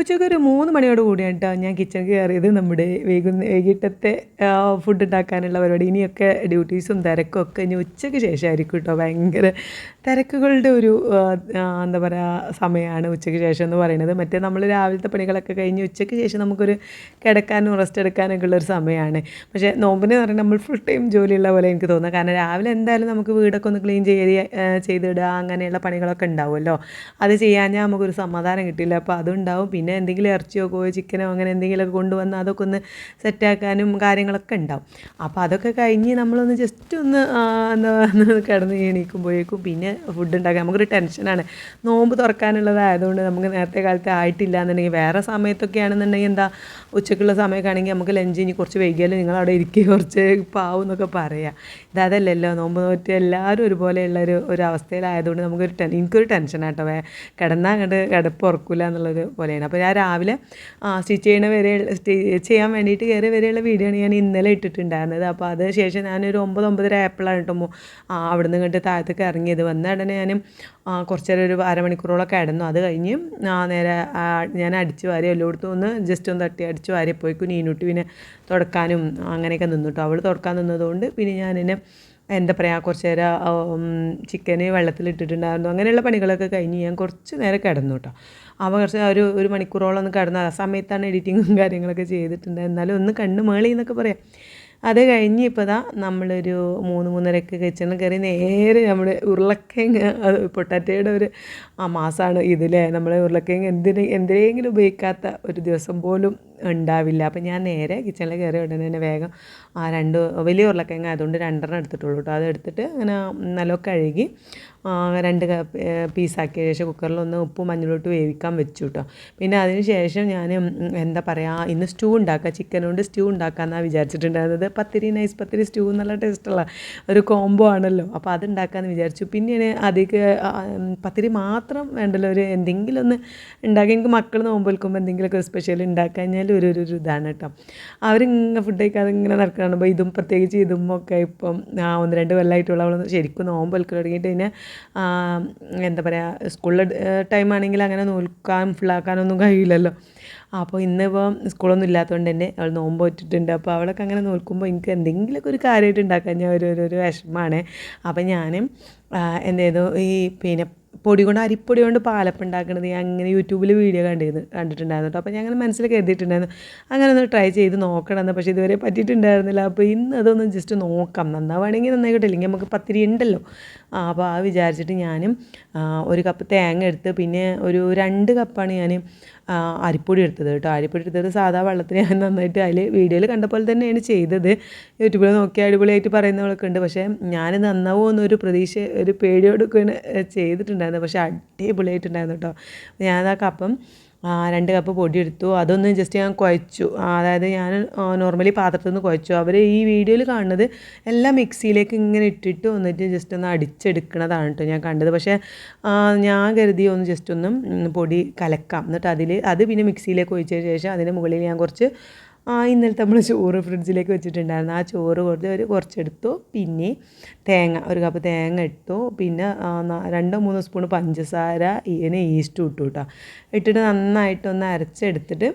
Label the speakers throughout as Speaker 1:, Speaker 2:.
Speaker 1: ഉച്ചയ്ക്ക് ഒരു മൂന്ന് മണിയോട് കൂടിയാണ് കേട്ടോ ഞാൻ കിച്ചൺ കയറിയത് നമ്മുടെ വൈകുന്ന വൈകിട്ടത്തെ ഫുഡ് ഉണ്ടാക്കാനുള്ള പരിപാടി. ഇനിയൊക്കെ ഡ്യൂട്ടീസും തിരക്കും ഒക്കെ ഇനി ഉച്ചയ്ക്ക് ശേഷമായിരിക്കും കേട്ടോ. ഭയങ്കര തിരക്കുകളുടെ ഒരു എന്താ പറയുക സമയമാണ് ഉച്ചയ്ക്ക് ശേഷം എന്ന് പറയുന്നത്. മറ്റേ നമ്മൾ രാവിലത്തെ പണികളൊക്കെ കഴിഞ്ഞ് ഉച്ചയ്ക്ക് ശേഷം നമുക്കൊരു കിടക്കാനും റെസ്റ്റ് എടുക്കാനൊക്കെ ഉള്ളൊരു സമയമാണ്. പക്ഷേ നോമ്പിന് പറഞ്ഞാൽ നമ്മൾ ഫുൾ ടൈം ജോലിയുള്ള പോലെ എനിക്ക് തോന്നുന്നത് കാരണം രാവിലെ എന്തായാലും നമുക്ക് വീടൊക്കെ ഒന്ന് ക്ലീൻ ചെയ്ത് ചെയ്തിടുക അങ്ങനെയുള്ള പണികളൊക്കെ ഉണ്ടാവുമല്ലോ. അത് ചെയ്യാഞ്ഞാൽ നമുക്കൊരു സമാധാനം കിട്ടില്ല. അപ്പോൾ അതുണ്ടാവും. പിന്നെ എന്തെങ്കിലും ഇറച്ചിയോ കോയോ ചിക്കനോ അങ്ങനെ എന്തെങ്കിലുമൊക്കെ കൊണ്ടുവന്ന് അതൊക്കെ ഒന്ന് സെറ്റാക്കാനും കാര്യങ്ങളൊക്കെ ഉണ്ടാവും. അപ്പോൾ അതൊക്കെ കഴിഞ്ഞ് നമ്മളൊന്ന് ജസ്റ്റ് ഒന്ന് എന്താ കിടന്ന് എണീക്കുമ്പോഴേക്കും പിന്നെ ഫുഡ് ഉണ്ടാക്കാൻ. നമുക്കൊരു ടെൻഷനാണ് നോമ്പ് തുറക്കാനുള്ളതായതുകൊണ്ട് നമുക്ക് നേരത്തെ കാലത്ത് ആയിട്ടില്ല എന്നുണ്ടെങ്കിൽ വേറെ സമയത്തൊക്കെ ആണെന്നുണ്ടെങ്കിൽ എന്താ ഉച്ചക്കുള്ള സമയമൊക്കെ നമുക്ക് ലഞ്ച് ഇനി കുറച്ച് വൈകിയാലും നിങ്ങൾ അവിടെ ഇരിക്കുക കുറച്ച് പാവും എന്നൊക്കെ പറയാം. ഇതതല്ലല്ലോ നോമ്പ് നോറ്റ് എല്ലാവരും ഒരുപോലെയുള്ള ഒരു ഒരു അവസ്ഥയിലായതുകൊണ്ട് നമുക്കൊരു ടെൻ എനിക്കൊരു ടെൻഷനാട്ടോ കിടന്നാൽ അങ്ങോട്ട് കിടപ്പ് ഉറക്കില്ല എന്നുള്ളൊരു പോലെയാണ്. അപ്പോൾ ഞാൻ രാവിലെ സ്റ്റിച്ച് ചെയ്യണ വരെ സ്റ്റിച്ച് ചെയ്യാൻ വേണ്ടിയിട്ട് കയറി വരെയുള്ള വീഡിയോ ആണ് ഞാൻ ഇന്നലെ ഇട്ടിട്ടുണ്ടായിരുന്നത്. അപ്പോൾ അത് ശേഷം ഞാനൊരു ഒമ്പത് ഒമ്പതര ആയപ്പോഴാണ് കേട്ടോ അവിടെ നിന്ന് താഴത്തേക്ക് ഇറങ്ങിയത്. വന്ന ഉടനെ ഞാനും കുറച്ച് നേരം ഒരു അരമണിക്കൂറോളം കിടന്നു അത് കഴിഞ്ഞ് നേരെ ഞാൻ അടിച്ച് വാരി എല്ലായിടത്തും ഒന്ന് ജസ്റ്റ് ഒന്ന് തട്ടി അടിച്ച് വാരിയപ്പോഴേക്കും നീനുട്ടി പിന്നെ തുടക്കാനും അങ്ങനെയൊക്കെ നിന്നു കേട്ടോ. അവൾ തുടക്കാൻ നിന്നതുകൊണ്ട് പിന്നെ ഞാൻ എന്നെ എന്താ പറയുക കുറച്ച് നേരം ചിക്കന് വെള്ളത്തിലിട്ടിട്ടുണ്ടായിരുന്നു അങ്ങനെയുള്ള പണികളൊക്കെ കഴിഞ്ഞ് ഞാൻ കുറച്ച് നേരം കിടന്നു കേട്ടോ അവ കുറച്ച് ഒരു ഒരു മണിക്കൂറോളം ഒന്ന് കിടന്നു. ആ സമയത്താണ് എഡിറ്റിങ്ങും കാര്യങ്ങളൊക്കെ ചെയ്തിട്ടുണ്ട് എന്നാലും ഒന്ന് കണ്ണ് മേളി എന്നൊക്കെ പറയാം. അത് കഴിഞ്ഞ് ഇപ്പോൾ ഇതാ നമ്മളൊരു മൂന്ന് മൂന്നരക്ക് കിച്ചണിൽ കയറി നേരെ നമ്മുടെ ഉരുളക്കിഴങ്ങ് പൊട്ടാറ്റയുടെ ഒരു ആ മാസമാണ് ഇതിലെ. നമ്മൾ ഉരുളക്കിഴങ്ങ് എന്തിന് എന്തിനെങ്കിലും ഉപയോഗിക്കാത്ത ഒരു ദിവസം പോലും ഉണ്ടാവില്ല. അപ്പം ഞാൻ നേരെ കിച്ചണിൽ കയറി ഉടനെ തന്നെ വേഗം ആ രണ്ട് വലിയ ഉരുളക്കിഴങ്ങ് ആയതുകൊണ്ട് രണ്ടെണ്ണം എടുത്തിട്ടുള്ളൂ കേട്ടോ. അത് എടുത്തിട്ട് അങ്ങനെ നല്ല കഴുകി രണ്ട് പീസാക്കിയ ശേഷം കുക്കറിലൊന്ന് ഉപ്പും മഞ്ഞളിട്ട് വേവിക്കാൻ വെച്ചു കേട്ടോ പിന്നെ അതിന് ശേഷം ഞാൻ എന്താ പറയുക ഇന്ന് സ്റ്റൂ ഉണ്ടാക്കുക ചിക്കൻ കൊണ്ട് സ്റ്റൂ ഉണ്ടാക്കാമെന്നാണ് വിചാരിച്ചിട്ടുണ്ടായിരുന്നത്. പത്തിരി നൈസ് പത്തിരി സ്റ്റൂ എന്നുള്ള ടേസ്റ്റുള്ള ഒരു കോംബോ ആണല്ലോ. അപ്പോൾ അത് ഉണ്ടാക്കാമെന്ന് വിചാരിച്ചു. പിന്നെയാണ് അതിലേക്ക് പത്തിരി മാത്രം വേണ്ടല്ലോ. ഒരു എന്തെങ്കിലും ഒന്ന് ഉണ്ടാക്കി. എനിക്ക് മക്കൾ നോമ്പ് വിൽക്കുമ്പോൾ എന്തെങ്കിലുമൊക്കെ സ്പെഷ്യൽ ഉണ്ടാക്കാൻ ഒരു ഒരു ഒരു ഇതാണ് കേട്ടോ അവരിങ്ങനെ ഫുഡ് കഴിക്കാതെ ഇങ്ങനെ നടക്കണം ഇതും പ്രത്യേകിച്ച് ഇതും ഒക്കെ ഇപ്പം ഒന്ന് രണ്ട് കൊല്ലമായിട്ടുള്ള ശരിക്കും നോമ്പ് വെക്കൽ തുടങ്ങിയിട്ട് പിന്നെ എന്താ പറയുക സ്കൂളിലെ ടൈമാണെങ്കിൽ അങ്ങനെ നോൽക്കാൻ ഫുള്ളാക്കാനൊന്നും കഴിയില്ലല്ലോ. അപ്പോൾ ഇന്നിപ്പോൾ സ്കൂളൊന്നും ഇല്ലാത്തതുകൊണ്ട് തന്നെ അവൾ നോമ്പ് വെച്ചിട്ടുണ്ട് അപ്പോൾ അവളൊക്കെ അങ്ങനെ നോക്കുമ്പോൾ എനിക്ക് എന്തെങ്കിലുമൊക്കെ ഒരു കാര്യമായിട്ട് ഉണ്ടാക്കാൻ ഞാൻ ഒരു ഒരു വിഷമമാണ്. അപ്പോൾ ഞാനും എന്ത് ഈ പിന്നെ പൊടി കൊണ്ട് അരിപ്പൊടി കൊണ്ട് പാലപ്പം ഉണ്ടാക്കണത് ഞാൻ അങ്ങനെ യൂട്യൂബിൽ വീഡിയോ കണ്ടിരുന്നു കണ്ടിട്ടുണ്ടായിരുന്നു കേട്ടോ. അപ്പോൾ ഞാൻ അങ്ങനെ മനസ്സിൽ കരുതിയിട്ടുണ്ടായിരുന്നു. അങ്ങനെ ഒന്ന് ട്രൈ ചെയ്ത് നോക്കണമെന്ന് പക്ഷേ ഇതുവരെ പറ്റിയിട്ടുണ്ടായിരുന്നില്ല. അപ്പോൾ ഇന്ന് അതൊന്ന് ജസ്റ്റ് നോക്കാം. നന്നാവുകയാണെങ്കിൽ നന്നായിക്കോട്ടെ ഇല്ലെങ്കിൽ നമുക്ക് പത്തിരി ഉണ്ടല്ലോ. അപ്പോൾ ആ വിചാരിച്ചിട്ട് ഞാനും ഒരു കപ്പ് തേങ്ങ എടുത്ത് പിന്നെ ഒരു രണ്ട് കപ്പാണ് ഞാൻ അരിപ്പൊടി എടുത്തത് കേട്ടോ. അരിപ്പൊടി എടുത്തത് സാധാ വെള്ളത്തിൽ ഞാൻ നന്നായിട്ട് അതിൽ വീഡിയോയിൽ കണ്ട പോലെ തന്നെയാണ് ചെയ്തത്. യൂട്യൂബിൽ നോക്കി അടിപൊളിയായിട്ട് പറയുന്നവളൊക്കെ ഉണ്ട്. പക്ഷേ ഞാൻ നന്നാവോ എന്നൊരു പ്രതീക്ഷ ഒരു പേടിയോടൊക്കെയാണ് ചെയ്തിട്ടുണ്ടായിരുന്നത്. പക്ഷേ അടിപൊളിയായിട്ടുണ്ടായിരുന്നു കേട്ടോ. ഞാൻ ആ കപ്പം രണ്ട് കപ്പ് പൊടി എടുത്തു അതൊന്ന് ജസ്റ്റ് ഞാൻ കുഴച്ചു. അതായത് ഞാൻ നോർമലി പാത്രത്തിൽ നിന്ന് കുഴച്ചു. അവർ ഈ വീഡിയോയിൽ കാണുന്നത് എല്ലാം മിക്സിയിലേക്ക് ഇങ്ങനെ ഇട്ടിട്ട് വന്നിട്ട് ജസ്റ്റ് ഒന്ന് അടിച്ചെടുക്കണതാണ് കേട്ടോ ഞാൻ കണ്ടത്. പക്ഷേ ഞാൻ കരുതി ഒന്ന് ജസ്റ്റ് ഒന്ന് പൊടി കലക്കാം. എന്നിട്ട് അതിൽ അത് പിന്നെ മിക്സിയിലേക്ക് ഒഴിച്ചതിന് ശേഷം അതിന്റെ മുകളിൽ ഞാൻ കുറച്ച് ഇന്നലത്തെ നമ്മൾ ചോറ് ഫ്രിഡ്ജിലേക്ക് വെച്ചിട്ടുണ്ടായിരുന്നു. ആ ചോറ് കുറച്ച് ഒരു കുറച്ചെടുത്തു. പിന്നെ തേങ്ങ ഒരു കപ്പ് തേങ്ങ ഇട്ടു. പിന്നെ ആ, രണ്ടോ മൂന്നോ സ്പൂൺ പഞ്ചസാര ഇതിന് ഈസ്റ്റ് ഇട്ടു കേട്ടോ ഇട്ടിട്ട് നന്നായിട്ടൊന്ന് അരച്ചെടുത്തിട്ട്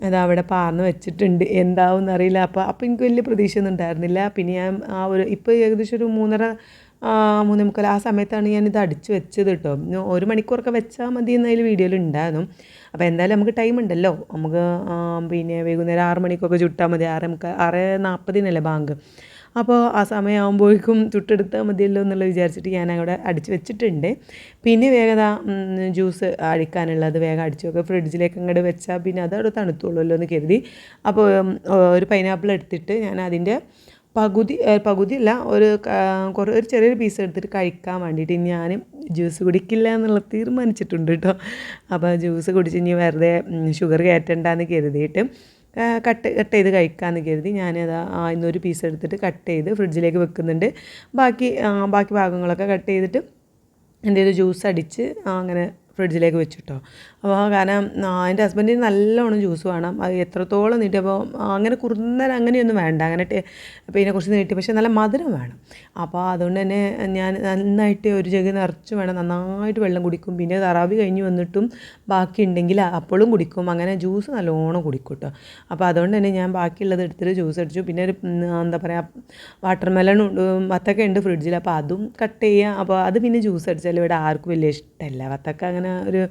Speaker 1: അത് അവിടെ പാർന്ന് വെച്ചിട്ടുണ്ട്. എന്താവും എന്നറിയില്ല അപ്പോൾ അപ്പോൾ എനിക്ക് വലിയ പ്രതീക്ഷയൊന്നും ഉണ്ടായിരുന്നില്ല. പിന്നെ ഞാൻ ആ ഒരു ഇപ്പോൾ ഏകദേശം ഒരു മൂന്നര ആ, മൂന്നേ മുക്കാൽ ആ സമയത്താണ് ഞാനിത് അടിച്ച് വെച്ചത് കേട്ടോ ഒരു മണിക്കൂറൊക്കെ വെച്ചാൽ മതി എന്നതിൽ വീഡിയോയിൽ ഉണ്ടായിരുന്നു. അപ്പോൾ എന്തായാലും നമുക്ക് ടൈം ഉണ്ടല്ലോ. നമുക്ക് പിന്നെ വൈകുന്നേരം ആറ് മണിക്കൊക്കെ ചുട്ടാൽ മതി. ആറ് നമുക്ക് ആറ് നാൽപ്പതിനല്ലേ ബാങ്ക്. അപ്പോൾ ആ സമയമാകുമ്പോഴേക്കും ചുട്ടെടുത്താൽ മതിയല്ലോ എന്നുള്ള വിചാരിച്ചിട്ട് ഞാൻ അവിടെ അടിച്ച് വെച്ചിട്ടുണ്ട്. പിന്നെ വേഗത ജ്യൂസ് അടിക്കാനുള്ളത് വേഗം അടിച്ച് വെക്കുക. ഫ്രിഡ്ജിലേക്ക് അങ്ങോട്ട് വെച്ചാൽ പിന്നെ അത് അവിടെ തണുത്തുള്ളൂല്ലോ എന്ന് കരുതി. അപ്പോൾ ഒരു പൈനാപ്പിൾ എടുത്തിട്ട് ഞാൻ അതിന്റെ പകുതി പകുതി പകുതിയല്ല ഒരു കുറെ ഒരു ചെറിയൊരു പീസ് എടുത്തിട്ട് കഴിക്കാൻ വേണ്ടിയിട്ട് ഞാൻ ജ്യൂസ് കുടിക്കില്ല എന്നുള്ള തീരുമാനിച്ചിട്ടുണ്ട് കേട്ടോ. അപ്പോൾ ജ്യൂസ് കുടിച്ച് ഇനി വെറുതെ ഷുഗർ കയറ്റണ്ടെന്ന് കരുതിയിട്ട് കട്ട് കട്ട് ചെയ്ത് കഴിക്കാമെന്ന് കരുതി ഞാനത് ഇന്നൊരു പീസ് എടുത്തിട്ട് കട്ട് ചെയ്ത് ഫ്രിഡ്ജിലേക്ക് വെക്കുന്നുണ്ട്. ബാക്കി ബാക്കി ഭാഗങ്ങളൊക്കെ കട്ട് ചെയ്തിട്ട് എന്തെങ്കിലും ജ്യൂസ് അടിച്ച് അങ്ങനെ ഫ്രിഡ്ജിലേക്ക് വെച്ചിട്ടോ. അപ്പോൾ കാരണം എന്റെ ഹസ്ബൻഡിന് നല്ലോണം ജ്യൂസ് വേണം. അത് എത്രത്തോളം നീട്ടിയപ്പോൾ അങ്ങനെ കുറുന്നര അങ്ങനെയൊന്നും വേണ്ട. അങ്ങനെ പിന്നെ കുറച്ച് നീട്ടി. പക്ഷേ നല്ല മധുരം വേണം. അപ്പോൾ അതുകൊണ്ട് തന്നെ ഞാൻ നന്നായിട്ട് ഒരു ജഗ് നിറച്ച് വേണം. നന്നായിട്ട് വെള്ളം കുടിക്കും. പിന്നെ തറാവി കഴിഞ്ഞ് വന്നിട്ടും ബാക്കി ഉണ്ടെങ്കിൽ അപ്പോഴും കുടിക്കും. അങ്ങനെ ജ്യൂസ് നല്ലോണം കുടിക്കും കേട്ടോ അപ്പോൾ അതുകൊണ്ട് തന്നെ ഞാൻ ബാക്കിയുള്ളത് എടുത്തിട്ട് ജ്യൂസ് അടിച്ചു. പിന്നെ ഒരു എന്താ പറയുക വാട്ടർ മെലൺ ഉണ്ട് വത്തക്ക ഉണ്ട് ഫ്രിഡ്ജിൽ അപ്പോൾ അതും കട്ട് ചെയ്യുക അപ്പോൾ അത് പിന്നെ ജ്യൂസ് അടിച്ചാൽ ഇവിടെ ആർക്കും വലിയ ഇഷ്ടമല്ല വത്തക്ക അങ്ങനെ ഒരു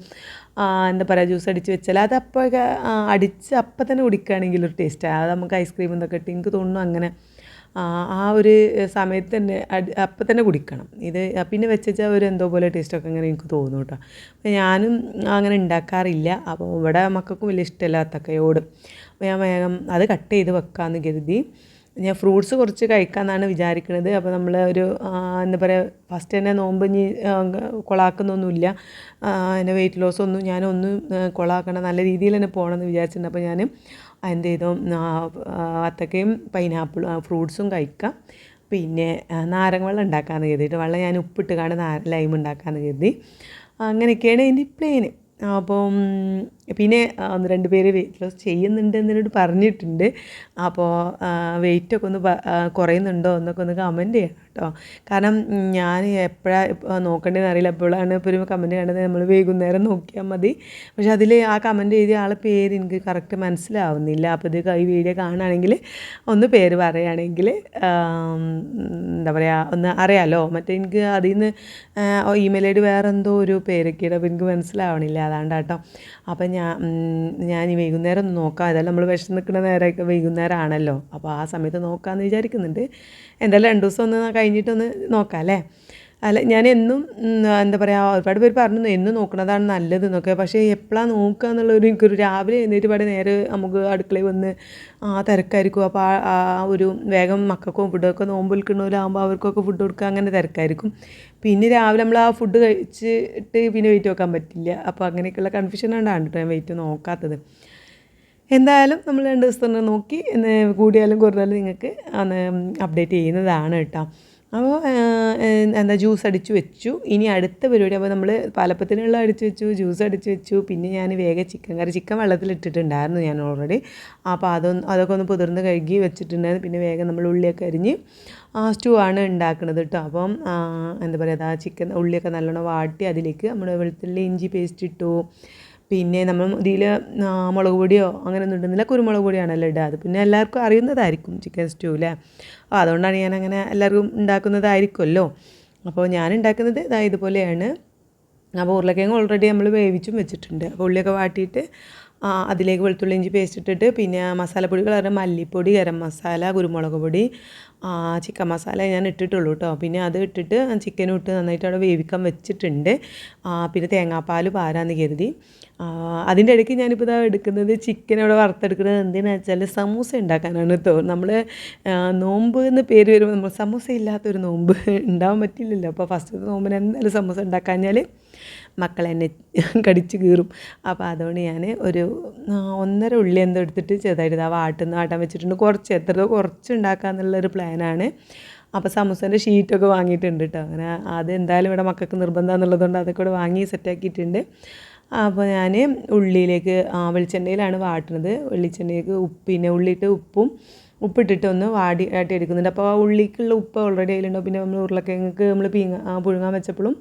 Speaker 1: എന്താ പറയുക ജ്യൂസ് അടിച്ച് വെച്ചാൽ അത് അപ്പോഴൊക്കെ അടിച്ച് അപ്പം തന്നെ കുടിക്കുകയാണെങ്കിൽ ഒരു ടേസ്റ്റാണ് അത് നമുക്ക് ഐസ്ക്രീം എന്തൊക്കെ ഇട്ട് എനിക്ക് തോന്നുന്നു അങ്ങനെ ആ, ഒരു സമയത്ത് തന്നെ അപ്പം തന്നെ കുടിക്കണം. ഇത് പിന്നെ വെച്ചാൽ ഒരു എന്തോ പോലെ ടേസ്റ്റൊക്കെ അങ്ങനെ എനിക്ക് തോന്നും കേട്ടോ. അപ്പോൾ ഞാനും അങ്ങനെ ഉണ്ടാക്കാറില്ല അപ്പോൾ ഇവിടെ മക്കൾക്കും വലിയ ഇഷ്ടമല്ല വത്തക്കയോട് അപ്പോൾ ഞാൻ വേഗം അത് കട്ട് ചെയ്ത് വെക്കാമെന്ന് കരുതി. ഞാൻ ഫ്രൂട്ട്സ് കുറച്ച് കഴിക്കാമെന്നാണ് വിചാരിക്കുന്നത് അപ്പോൾ നമ്മൾ ഒരു എന്താ പറയുക ഫസ്റ്റ് തന്നെ നോമ്പ് ഇനി കൊളാക്കുന്നൊന്നുമില്ല. എന്റെ വെയിറ്റ് ലോസ് ഒന്നും ഞാനൊന്നും കൊളാക്കണം നല്ല രീതിയിൽ തന്നെ പോകണമെന്ന് വിചാരിച്ചിട്ടുണ്ട്. അപ്പോൾ ഞാൻ എന്ത് ചെയ്തു? അത്തക്കയും പൈനാപ്പിൾ ഫ്രൂട്ട്സും കഴിക്കാം. പിന്നെ നാരങ്ങ വെള്ളം ഉണ്ടാക്കാമെന്ന് കരുതിയിട്ട്. വെള്ളം ഞാൻ ഉപ്പിട്ട് കാണുന്ന ലൈം ഉണ്ടാക്കാമെന്ന് കരുതി. അങ്ങനെയൊക്കെയാണ് എന്റെ പ്ലെയിന് അപ്പം പിന്നെ ഒന്ന് രണ്ട് പേര് വെയിറ്റ് ലോസ് ചെയ്യുന്നുണ്ട് എന്നോട് പറഞ്ഞിട്ടുണ്ട്. അപ്പോൾ വെയിറ്റൊക്കെ ഒന്ന് കുറയുന്നുണ്ടോ എന്നൊക്കെ ഒന്ന് കമന്റ് ചെയ്യണം കേട്ടോ. കാരണം ഞാൻ എപ്പോഴാണ് നോക്കേണ്ടതെന്ന് അറിയില്ല. എപ്പോഴാണ് ഇപ്പോൾ ഒരു കമന്റ് കണ്ടത് നമ്മൾ വൈകുന്നേരം നോക്കിയാൽ മതി. പക്ഷെ അതിൽ ആ കമന്റ് എഴുതിയ ആളെ പേര് എനിക്ക് കറക്റ്റ് മനസ്സിലാവുന്നില്ല. അപ്പോൾ ഇത് ഈ വീഡിയോ കാണുകയാണെങ്കിൽ ഒന്ന് പേര് പറയുകയാണെങ്കിൽ എന്താ പറയുക ഒന്ന് അറിയാലോ. മറ്റേ എനിക്ക് അതിൽ നിന്ന് ഇമെയിൽ ഐ ഡി വേറെ എന്തോ ഒരു പേരൊക്കെ അപ്പോൾ എനിക്ക് മനസ്സിലാവണില്ല. അതാണ്ട് കേട്ടോ അപ്പം ഞാൻ ഞാൻ ഈ വൈകുന്നേരം ഒന്ന് നോക്കാം. ഏതായാലും നമ്മൾ വിഷം നിൽക്കുന്ന നേരമൊക്കെ വൈകുന്നേരം ആണല്ലോ അപ്പോൾ ആ സമയത്ത് നോക്കാമെന്ന് വിചാരിക്കുന്നുണ്ട്. എന്തായാലും രണ്ട് ദിവസം ഒന്ന് കഴിഞ്ഞിട്ടൊന്ന് നോക്കാം അല്ലേ അല്ല ഞാൻ എന്നും എന്താ പറയുക ഒരുപാട് പേര് പറഞ്ഞു എന്നും നോക്കുന്നതാണ് നല്ലത് എന്നൊക്കെ പക്ഷേ എപ്പോഴാണ് നോക്കുക എന്നുള്ളൊരു എനിക്കൊരു രാവിലെ എഴുന്നേറ്റ് പാടെ നേരെ നമുക്ക് അടുക്കളയിൽ വന്ന് ആ തിരക്കായിരിക്കും. അപ്പോൾ ആ ഒരു വേഗം മക്കൾക്കും ഫുഡൊക്കെ നോമ്പ് വിൽക്കുന്നവരാകുമ്പോൾ അവർക്കൊക്കെ ഫുഡ് കൊടുക്കുക അങ്ങനെ തിരക്കായിരിക്കും. പിന്നെ രാവിലെ നമ്മൾ ആ ഫുഡ് കഴിച്ചിട്ട് പിന്നെ വെയിറ്റ് നോക്കാൻ പറ്റില്ല. അപ്പോൾ അങ്ങനെയൊക്കെയുള്ള കൺഫ്യൂഷൻ കൊണ്ടാണ് കേട്ടോ ഞാൻ വെയിറ്റ് നോക്കാത്തത്. എന്തായാലും നമ്മൾ രണ്ട് ദിവസം തന്നെ നോക്കി കൂടിയാലും കുറഞ്ഞാലും നിങ്ങൾക്ക് അപ്ഡേറ്റ് ചെയ്യുന്നതാണ് കേട്ടോ അപ്പോൾ എന്താ ജ്യൂസ് അടിച്ചു വെച്ചു. ഇനി അടുത്ത പരിപാടി അപ്പോൾ നമ്മൾ പാലപ്പത്തിനുള്ള അടിച്ചു വെച്ചു ജ്യൂസ് അടിച്ചു വെച്ചു. പിന്നെ ഞാൻ വേഗം ചിക്കൻ കറി ചിക്കൻ വെള്ളത്തിലിട്ടിട്ടുണ്ടായിരുന്നു ഞാൻ ഓൾറെഡി അപ്പോൾ അതൊന്ന് അതൊക്കെ ഒന്ന് പുതിർന്ന് കഴുകി വെച്ചിട്ടുണ്ടായിരുന്നു. പിന്നെ വേഗം നമ്മൾ ഉള്ളിയൊക്കെ അരിഞ്ഞ് സ്റ്റൂ ആണ് ഉണ്ടാക്കുന്നത് കേട്ടോ. അപ്പം എന്താ പറയുക ആ ചിക്കൻ ഉള്ളിയൊക്കെ നല്ലോണം വാട്ടി അതിലേക്ക് നമ്മൾ വെളുത്തുള്ളി ഇഞ്ചി പേസ്റ്റ് ഇട്ടു. പിന്നെ നമ്മൾ ഇതിൽ മുളക് പൊടിയോ അങ്ങനെ ഒന്നും ഇടുന്നില്ല. കുരുമുളക് പൊടിയാണല്ലോ അത് പിന്നെ എല്ലാവർക്കും അറിയുന്നതായിരിക്കും ചിക്കൻ സ്റ്റൂ അല്ലേ അപ്പോൾ അതുകൊണ്ടാണ് ഞാൻ അങ്ങനെ എല്ലാവർക്കും ഉണ്ടാക്കുന്നതായിരിക്കുമല്ലോ. അപ്പോൾ ഞാൻ ഉണ്ടാക്കുന്നത് ഇതാ ഇതുപോലെയാണ്. അപ്പോൾ ഉരുളക്കിഴങ്ങ് ഓൾറെഡി നമ്മൾ വേവിച്ചും വെച്ചിട്ടുണ്ട്. അപ്പോൾ ഉള്ളിയൊക്കെ വാട്ടിയിട്ട് അതിലേക്ക് വെളുത്തുള്ളി ഇഞ്ചി പേസ്റ്റ് ഇട്ടിട്ട് പിന്നെ മസാലപ്പൊടികൾ പറഞ്ഞാൽ മല്ലിപ്പൊടി ഗരം മസാല കുരുമുളക് പൊടി ചിക്കൻ മസാല ഞാൻ ഇട്ടിട്ടുള്ളൂ കേട്ടോ പിന്നെ അത് ഇട്ടിട്ട് ചിക്കനും ഇട്ട് നന്നായിട്ട് അവിടെ വേവിക്കാൻ വെച്ചിട്ടുണ്ട്. പിന്നെ തേങ്ങാപ്പാൽ പാരാന്ന് കരുതി. അതിന്റെ ഇടയ്ക്ക് ഞാനിപ്പോൾ ഇതാ എടുക്കുന്നത് ചിക്കൻ അവിടെ വറുത്തെടുക്കുന്നത് എന്തിനാ വെച്ചാൽ സമൂസ ഉണ്ടാക്കാനാണ് തോ നമ്മൾ നോമ്പ് എന്ന് പേര് വരുമ്പോൾ നമ്മൾ സമൂസ ഇല്ലാത്തൊരു നോമ്പ് ഉണ്ടാവാൻ പറ്റില്ലല്ലോ. അപ്പോൾ ഫസ്റ്റ് നോമ്പിന് എന്തായാലും സമൂസ ഉണ്ടാക്കാഞ്ഞാൽ മക്കൾ എന്നെ കടിച്ച് കീറും. അപ്പോൾ അതുകൊണ്ട് ഞാൻ ഒരു ഒന്നര ഉള്ളി എന്തോ എടുത്തിട്ട് ചെറുതായിട്ട് ആ വാട്ടുന്ന വാട്ടാൻ വെച്ചിട്ടുണ്ട്. കുറച്ച് എത്ര കുറച്ച് ഉണ്ടാക്കാമെന്നുള്ളൊരു പ്ലാനാണ്. അപ്പോൾ സമൂസേന്റെ ഷീറ്റൊക്കെ വാങ്ങിയിട്ടുണ്ട് കേട്ടോ അങ്ങനെ അത് എന്തായാലും ഇവിടെ മക്കൾക്ക് നിർബന്ധമാണെന്നുള്ളതുകൊണ്ട് അതൊക്കെ ഇവിടെ വാങ്ങി സെറ്റാക്കിയിട്ടുണ്ട്. അപ്പോൾ ഞാൻ ഉള്ളിയിലേക്ക് വെളിച്ചെണ്ണയിലാണ് വാട്ടുന്നത് വെളിച്ചെണ്ണയിലേക്ക് ഉപ്പിനെ ഉള്ളിയിട്ട് ഉപ്പും ഉപ്പിട്ടിട്ട് ഒന്ന് വാടി ആട്ടി എടുക്കുന്നുണ്ട്. അപ്പോൾ ആ ഉള്ളിക്കുള്ള ഉപ്പ് ഓൾറെഡി അതിലുണ്ടാവും പിന്നെ നമ്മൾ ഉരുളക്കിഴങ്ങ് നമ്മൾ പീങ്ങ പുഴുങ്ങാൻ വെച്ചപ്പോഴും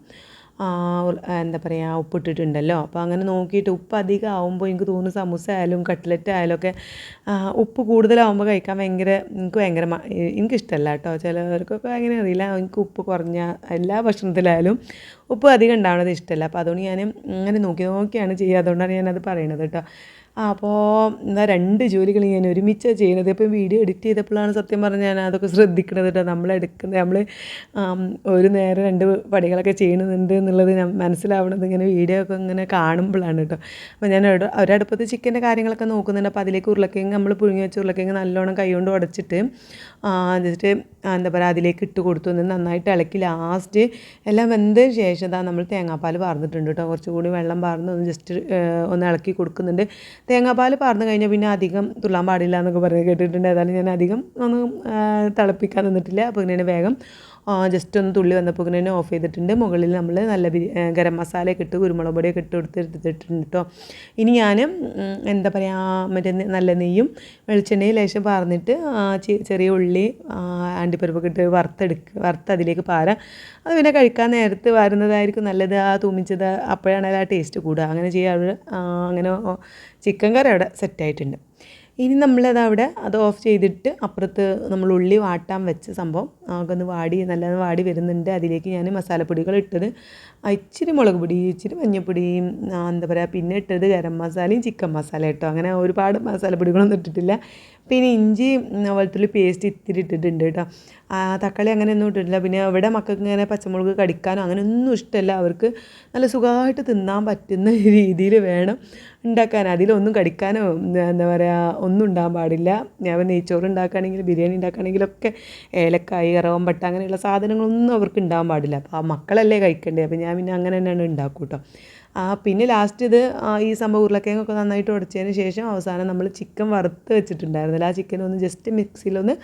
Speaker 1: എന്താ പറയുക ഉപ്പിട്ടിട്ടുണ്ടല്ലോ. അപ്പോൾ അങ്ങനെ നോക്കിയിട്ട് ഉപ്പ് അധികം ആവുമ്പോൾ എനിക്ക് തോന്നുന്നു സമൂസ ആയാലും കട്ട്ലറ്റ് ആയാലും ഒക്കെ ഉപ്പ് കൂടുതലാവുമ്പോൾ കഴിക്കാൻ ഭയങ്കര എനിക്ക് ഭയങ്കര എനിക്കിഷ്ടമല്ല കേട്ടോ. ചിലവർക്കൊക്കെ അങ്ങനെ അറിയില്ല. എനിക്ക് ഉപ്പ് കുറഞ്ഞ എല്ലാ ഭക്ഷണത്തിലായാലും ഉപ്പ് അധികം ഉണ്ടാവണത് ഇഷ്ടമല്ല അപ്പോൾ അതുകൊണ്ട് ഞാൻ അങ്ങനെ നോക്കി നോക്കിയാണ് ചെയ്യുക. അതുകൊണ്ടാണ് ഞാനത് പറയണത് കേട്ടോ. അപ്പോൾ എന്താ രണ്ട് ജോലികൾ ഞാൻ ഒരുമിച്ച് ചെയ്യുന്നത്. ഇപ്പം വീഡിയോ എഡിറ്റ് ചെയ്തപ്പോഴാണ് സത്യം പറഞ്ഞാൽ ഞാൻ അതൊക്കെ ശ്രദ്ധിക്കണത് കേട്ടോ. നമ്മൾ എടുക്കുന്നത് നമ്മൾ ഒരു നേരം രണ്ട് പടികളൊക്കെ ചെയ്യുന്നുണ്ട് എന്നുള്ളത് ഞാൻ മനസ്സിലാവണത് ഇങ്ങനെ വീഡിയോ ഒക്കെ ഇങ്ങനെ കാണുമ്പോഴാണ് കേട്ടോ. അപ്പോൾ ഞാൻ ഒരു- ഒരടുപ്പത്ത് ചിക്കന്റെ കാര്യങ്ങളൊക്കെ നോക്കുന്നുണ്ട്. അപ്പോൾ അതിലേക്ക് ഉരുളക്കിഴങ്ങ് നമ്മൾ പുഴുങ്ങി വെച്ച ഉരുളക്കിഴങ്ങ് നല്ലോണം കൈകൊണ്ട് ഉടച്ചിട്ട് എന്നിട്ട് എന്താ പറയുക അതിലേക്ക് ഇട്ട് കൊടുത്തു. നിന്ന് നന്നായിട്ട് ഇളക്കി ലാസ്റ്റ് എല്ലാം വെന്തതിന് ശേഷം നമ്മൾ തേങ്ങാപ്പാൽ പാർന്നിട്ടുണ്ട് കേട്ടോ. കുറച്ചുകൂടി വെള്ളം പാർന്ന് ഒന്ന് ജസ്റ്റ് ഒന്ന് ഇളക്കി കൊടുക്കുന്നുണ്ട്. തേങ്ങാപ്പാൽ പാർന്നു കഴിഞ്ഞാൽ പിന്നെ അധികം തുള്ളാൻ പാടില്ല എന്നൊക്കെ പറഞ്ഞ് കേട്ടിട്ടുണ്ട്. ഏതായാലും ഞാൻ അധികം ഒന്നും തിളപ്പിക്കാൻ നിന്നിട്ടില്ല. അപ്പോൾ ഇങ്ങനെ വേഗം ജസ്റ്റ് ഒന്ന് തുള്ളി വന്നപ്പോൾ തന്നെ ഓഫ് ചെയ്തിട്ടുണ്ട്. മുകളിൽ നമ്മൾ നല്ല ബിരി ഗരം മസാലയൊക്കെ ഇട്ട് കുരുമുളക് പൊടിയൊക്കെ ഇട്ട് കൊടുത്ത് എടുത്തിട്ടുണ്ട് കേട്ടോ ഇനി ഞാൻ എന്താ പറയുക മറ്റേ നല്ല നെയ്യും വെളിച്ചെണ്ണയും ലേശം ചെ- ചെറിയ ഉള്ളി അണ്ടിപ്പരിപ്പൊക്കെ ഇട്ട് വറുത്തെടുക്കുക വറുത്ത് അതിലേക്ക് പാരാം. അത് പിന്നെ കഴിക്കാൻ നേരത്ത് വരുന്നതായിരിക്കും നല്ലത്. ആ തൂമിച്ചത് അപ്പോഴാണ് ആ ടേസ്റ്റ് കൂടുക. അങ്ങനെ ചെയ്യാറ് അങ്ങനെ ചിക്കൻ കറി അവിടെ സെറ്റായിട്ടുണ്ട് ഇനി നമ്മളത് അവിടെ അത് ഓഫ് ചെയ്തിട്ട് അപ്പുറത്ത് നമ്മൾ ഉള്ളി വാട്ടാൻ വെച്ച സംഭവം. നമുക്കൊന്ന് ഒന്ന് വാടി നല്ല വാടി വരുന്നുണ്ട്. അതിലേക്ക് ഞാൻ മസാലപ്പൊടികൾ ഇട്ടത്. ഇച്ചിരി മുളക് പൊടി ഇച്ചിരി മഞ്ഞൾപ്പൊടിയും എന്താ പറയുക പിന്നെ ഇട്ടത് ഗരം മസാലയും ചിക്കൻ മസാല കേട്ടോ. അങ്ങനെ ഒരുപാട് മസാലപ്പൊടികളൊന്നും ഇട്ടിട്ടില്ല. പിന്നെ ഇഞ്ചി വെളുത്തുള്ളി പേസ്റ്റ് ഇത്തിരി ഇട്ടിട്ടുണ്ട് കേട്ടോ. തക്കാളി അങ്ങനെയൊന്നും ഇട്ടിട്ടില്ല. പിന്നെ ഇവിടെ മക്കൾക്ക് ഇങ്ങനെ പച്ചമുളക് കടിക്കാനോ അങ്ങനെയൊന്നും ഇഷ്ടമല്ല. അവർക്ക് നല്ല സുഖമായിട്ട് തിന്നാൻ പറ്റുന്ന രീതിയിൽ വേണം. ഉണ്ടാക്കാൻ അതിലൊന്നും കടിക്കാനോ എന്താ പറയുക ഒന്നും ഉണ്ടാകാൻ പാടില്ല. ഞാൻ നെയ്ച്ചോറ് ഉണ്ടാക്കുകയാണെങ്കിൽ ബിരിയാണി ഉണ്ടാക്കുകയാണെങ്കിലൊക്കെ ഏലക്കായി റവമ്പട്ട അങ്ങനെയുള്ള സാധനങ്ങളൊന്നും അവർക്ക് ഉണ്ടാകാൻ പാടില്ല. അപ്പോൾ ആ മക്കളല്ലേ കഴിക്കേണ്ടത് അപ്പോൾ ഞാൻ പിന്നെ അങ്ങനെ തന്നെയാണ് ഉണ്ടാക്കും കേട്ടോ ആ പിന്നെ ലാസ്റ്റ് ഇത് ഈ സംഭവം ഉരുളക്കിഴങ്ങൊക്കെ നന്നായിട്ട് ഉടച്ചതിന് ശേഷം അവസാനം നമ്മൾ ചിക്കൻ വറുത്ത് വെച്ചിട്ടുണ്ടായിരുന്നില്ല. ആ ചിക്കൻ ഒന്ന് ജസ്റ്റ് മിക്സിയിലൊന്ന്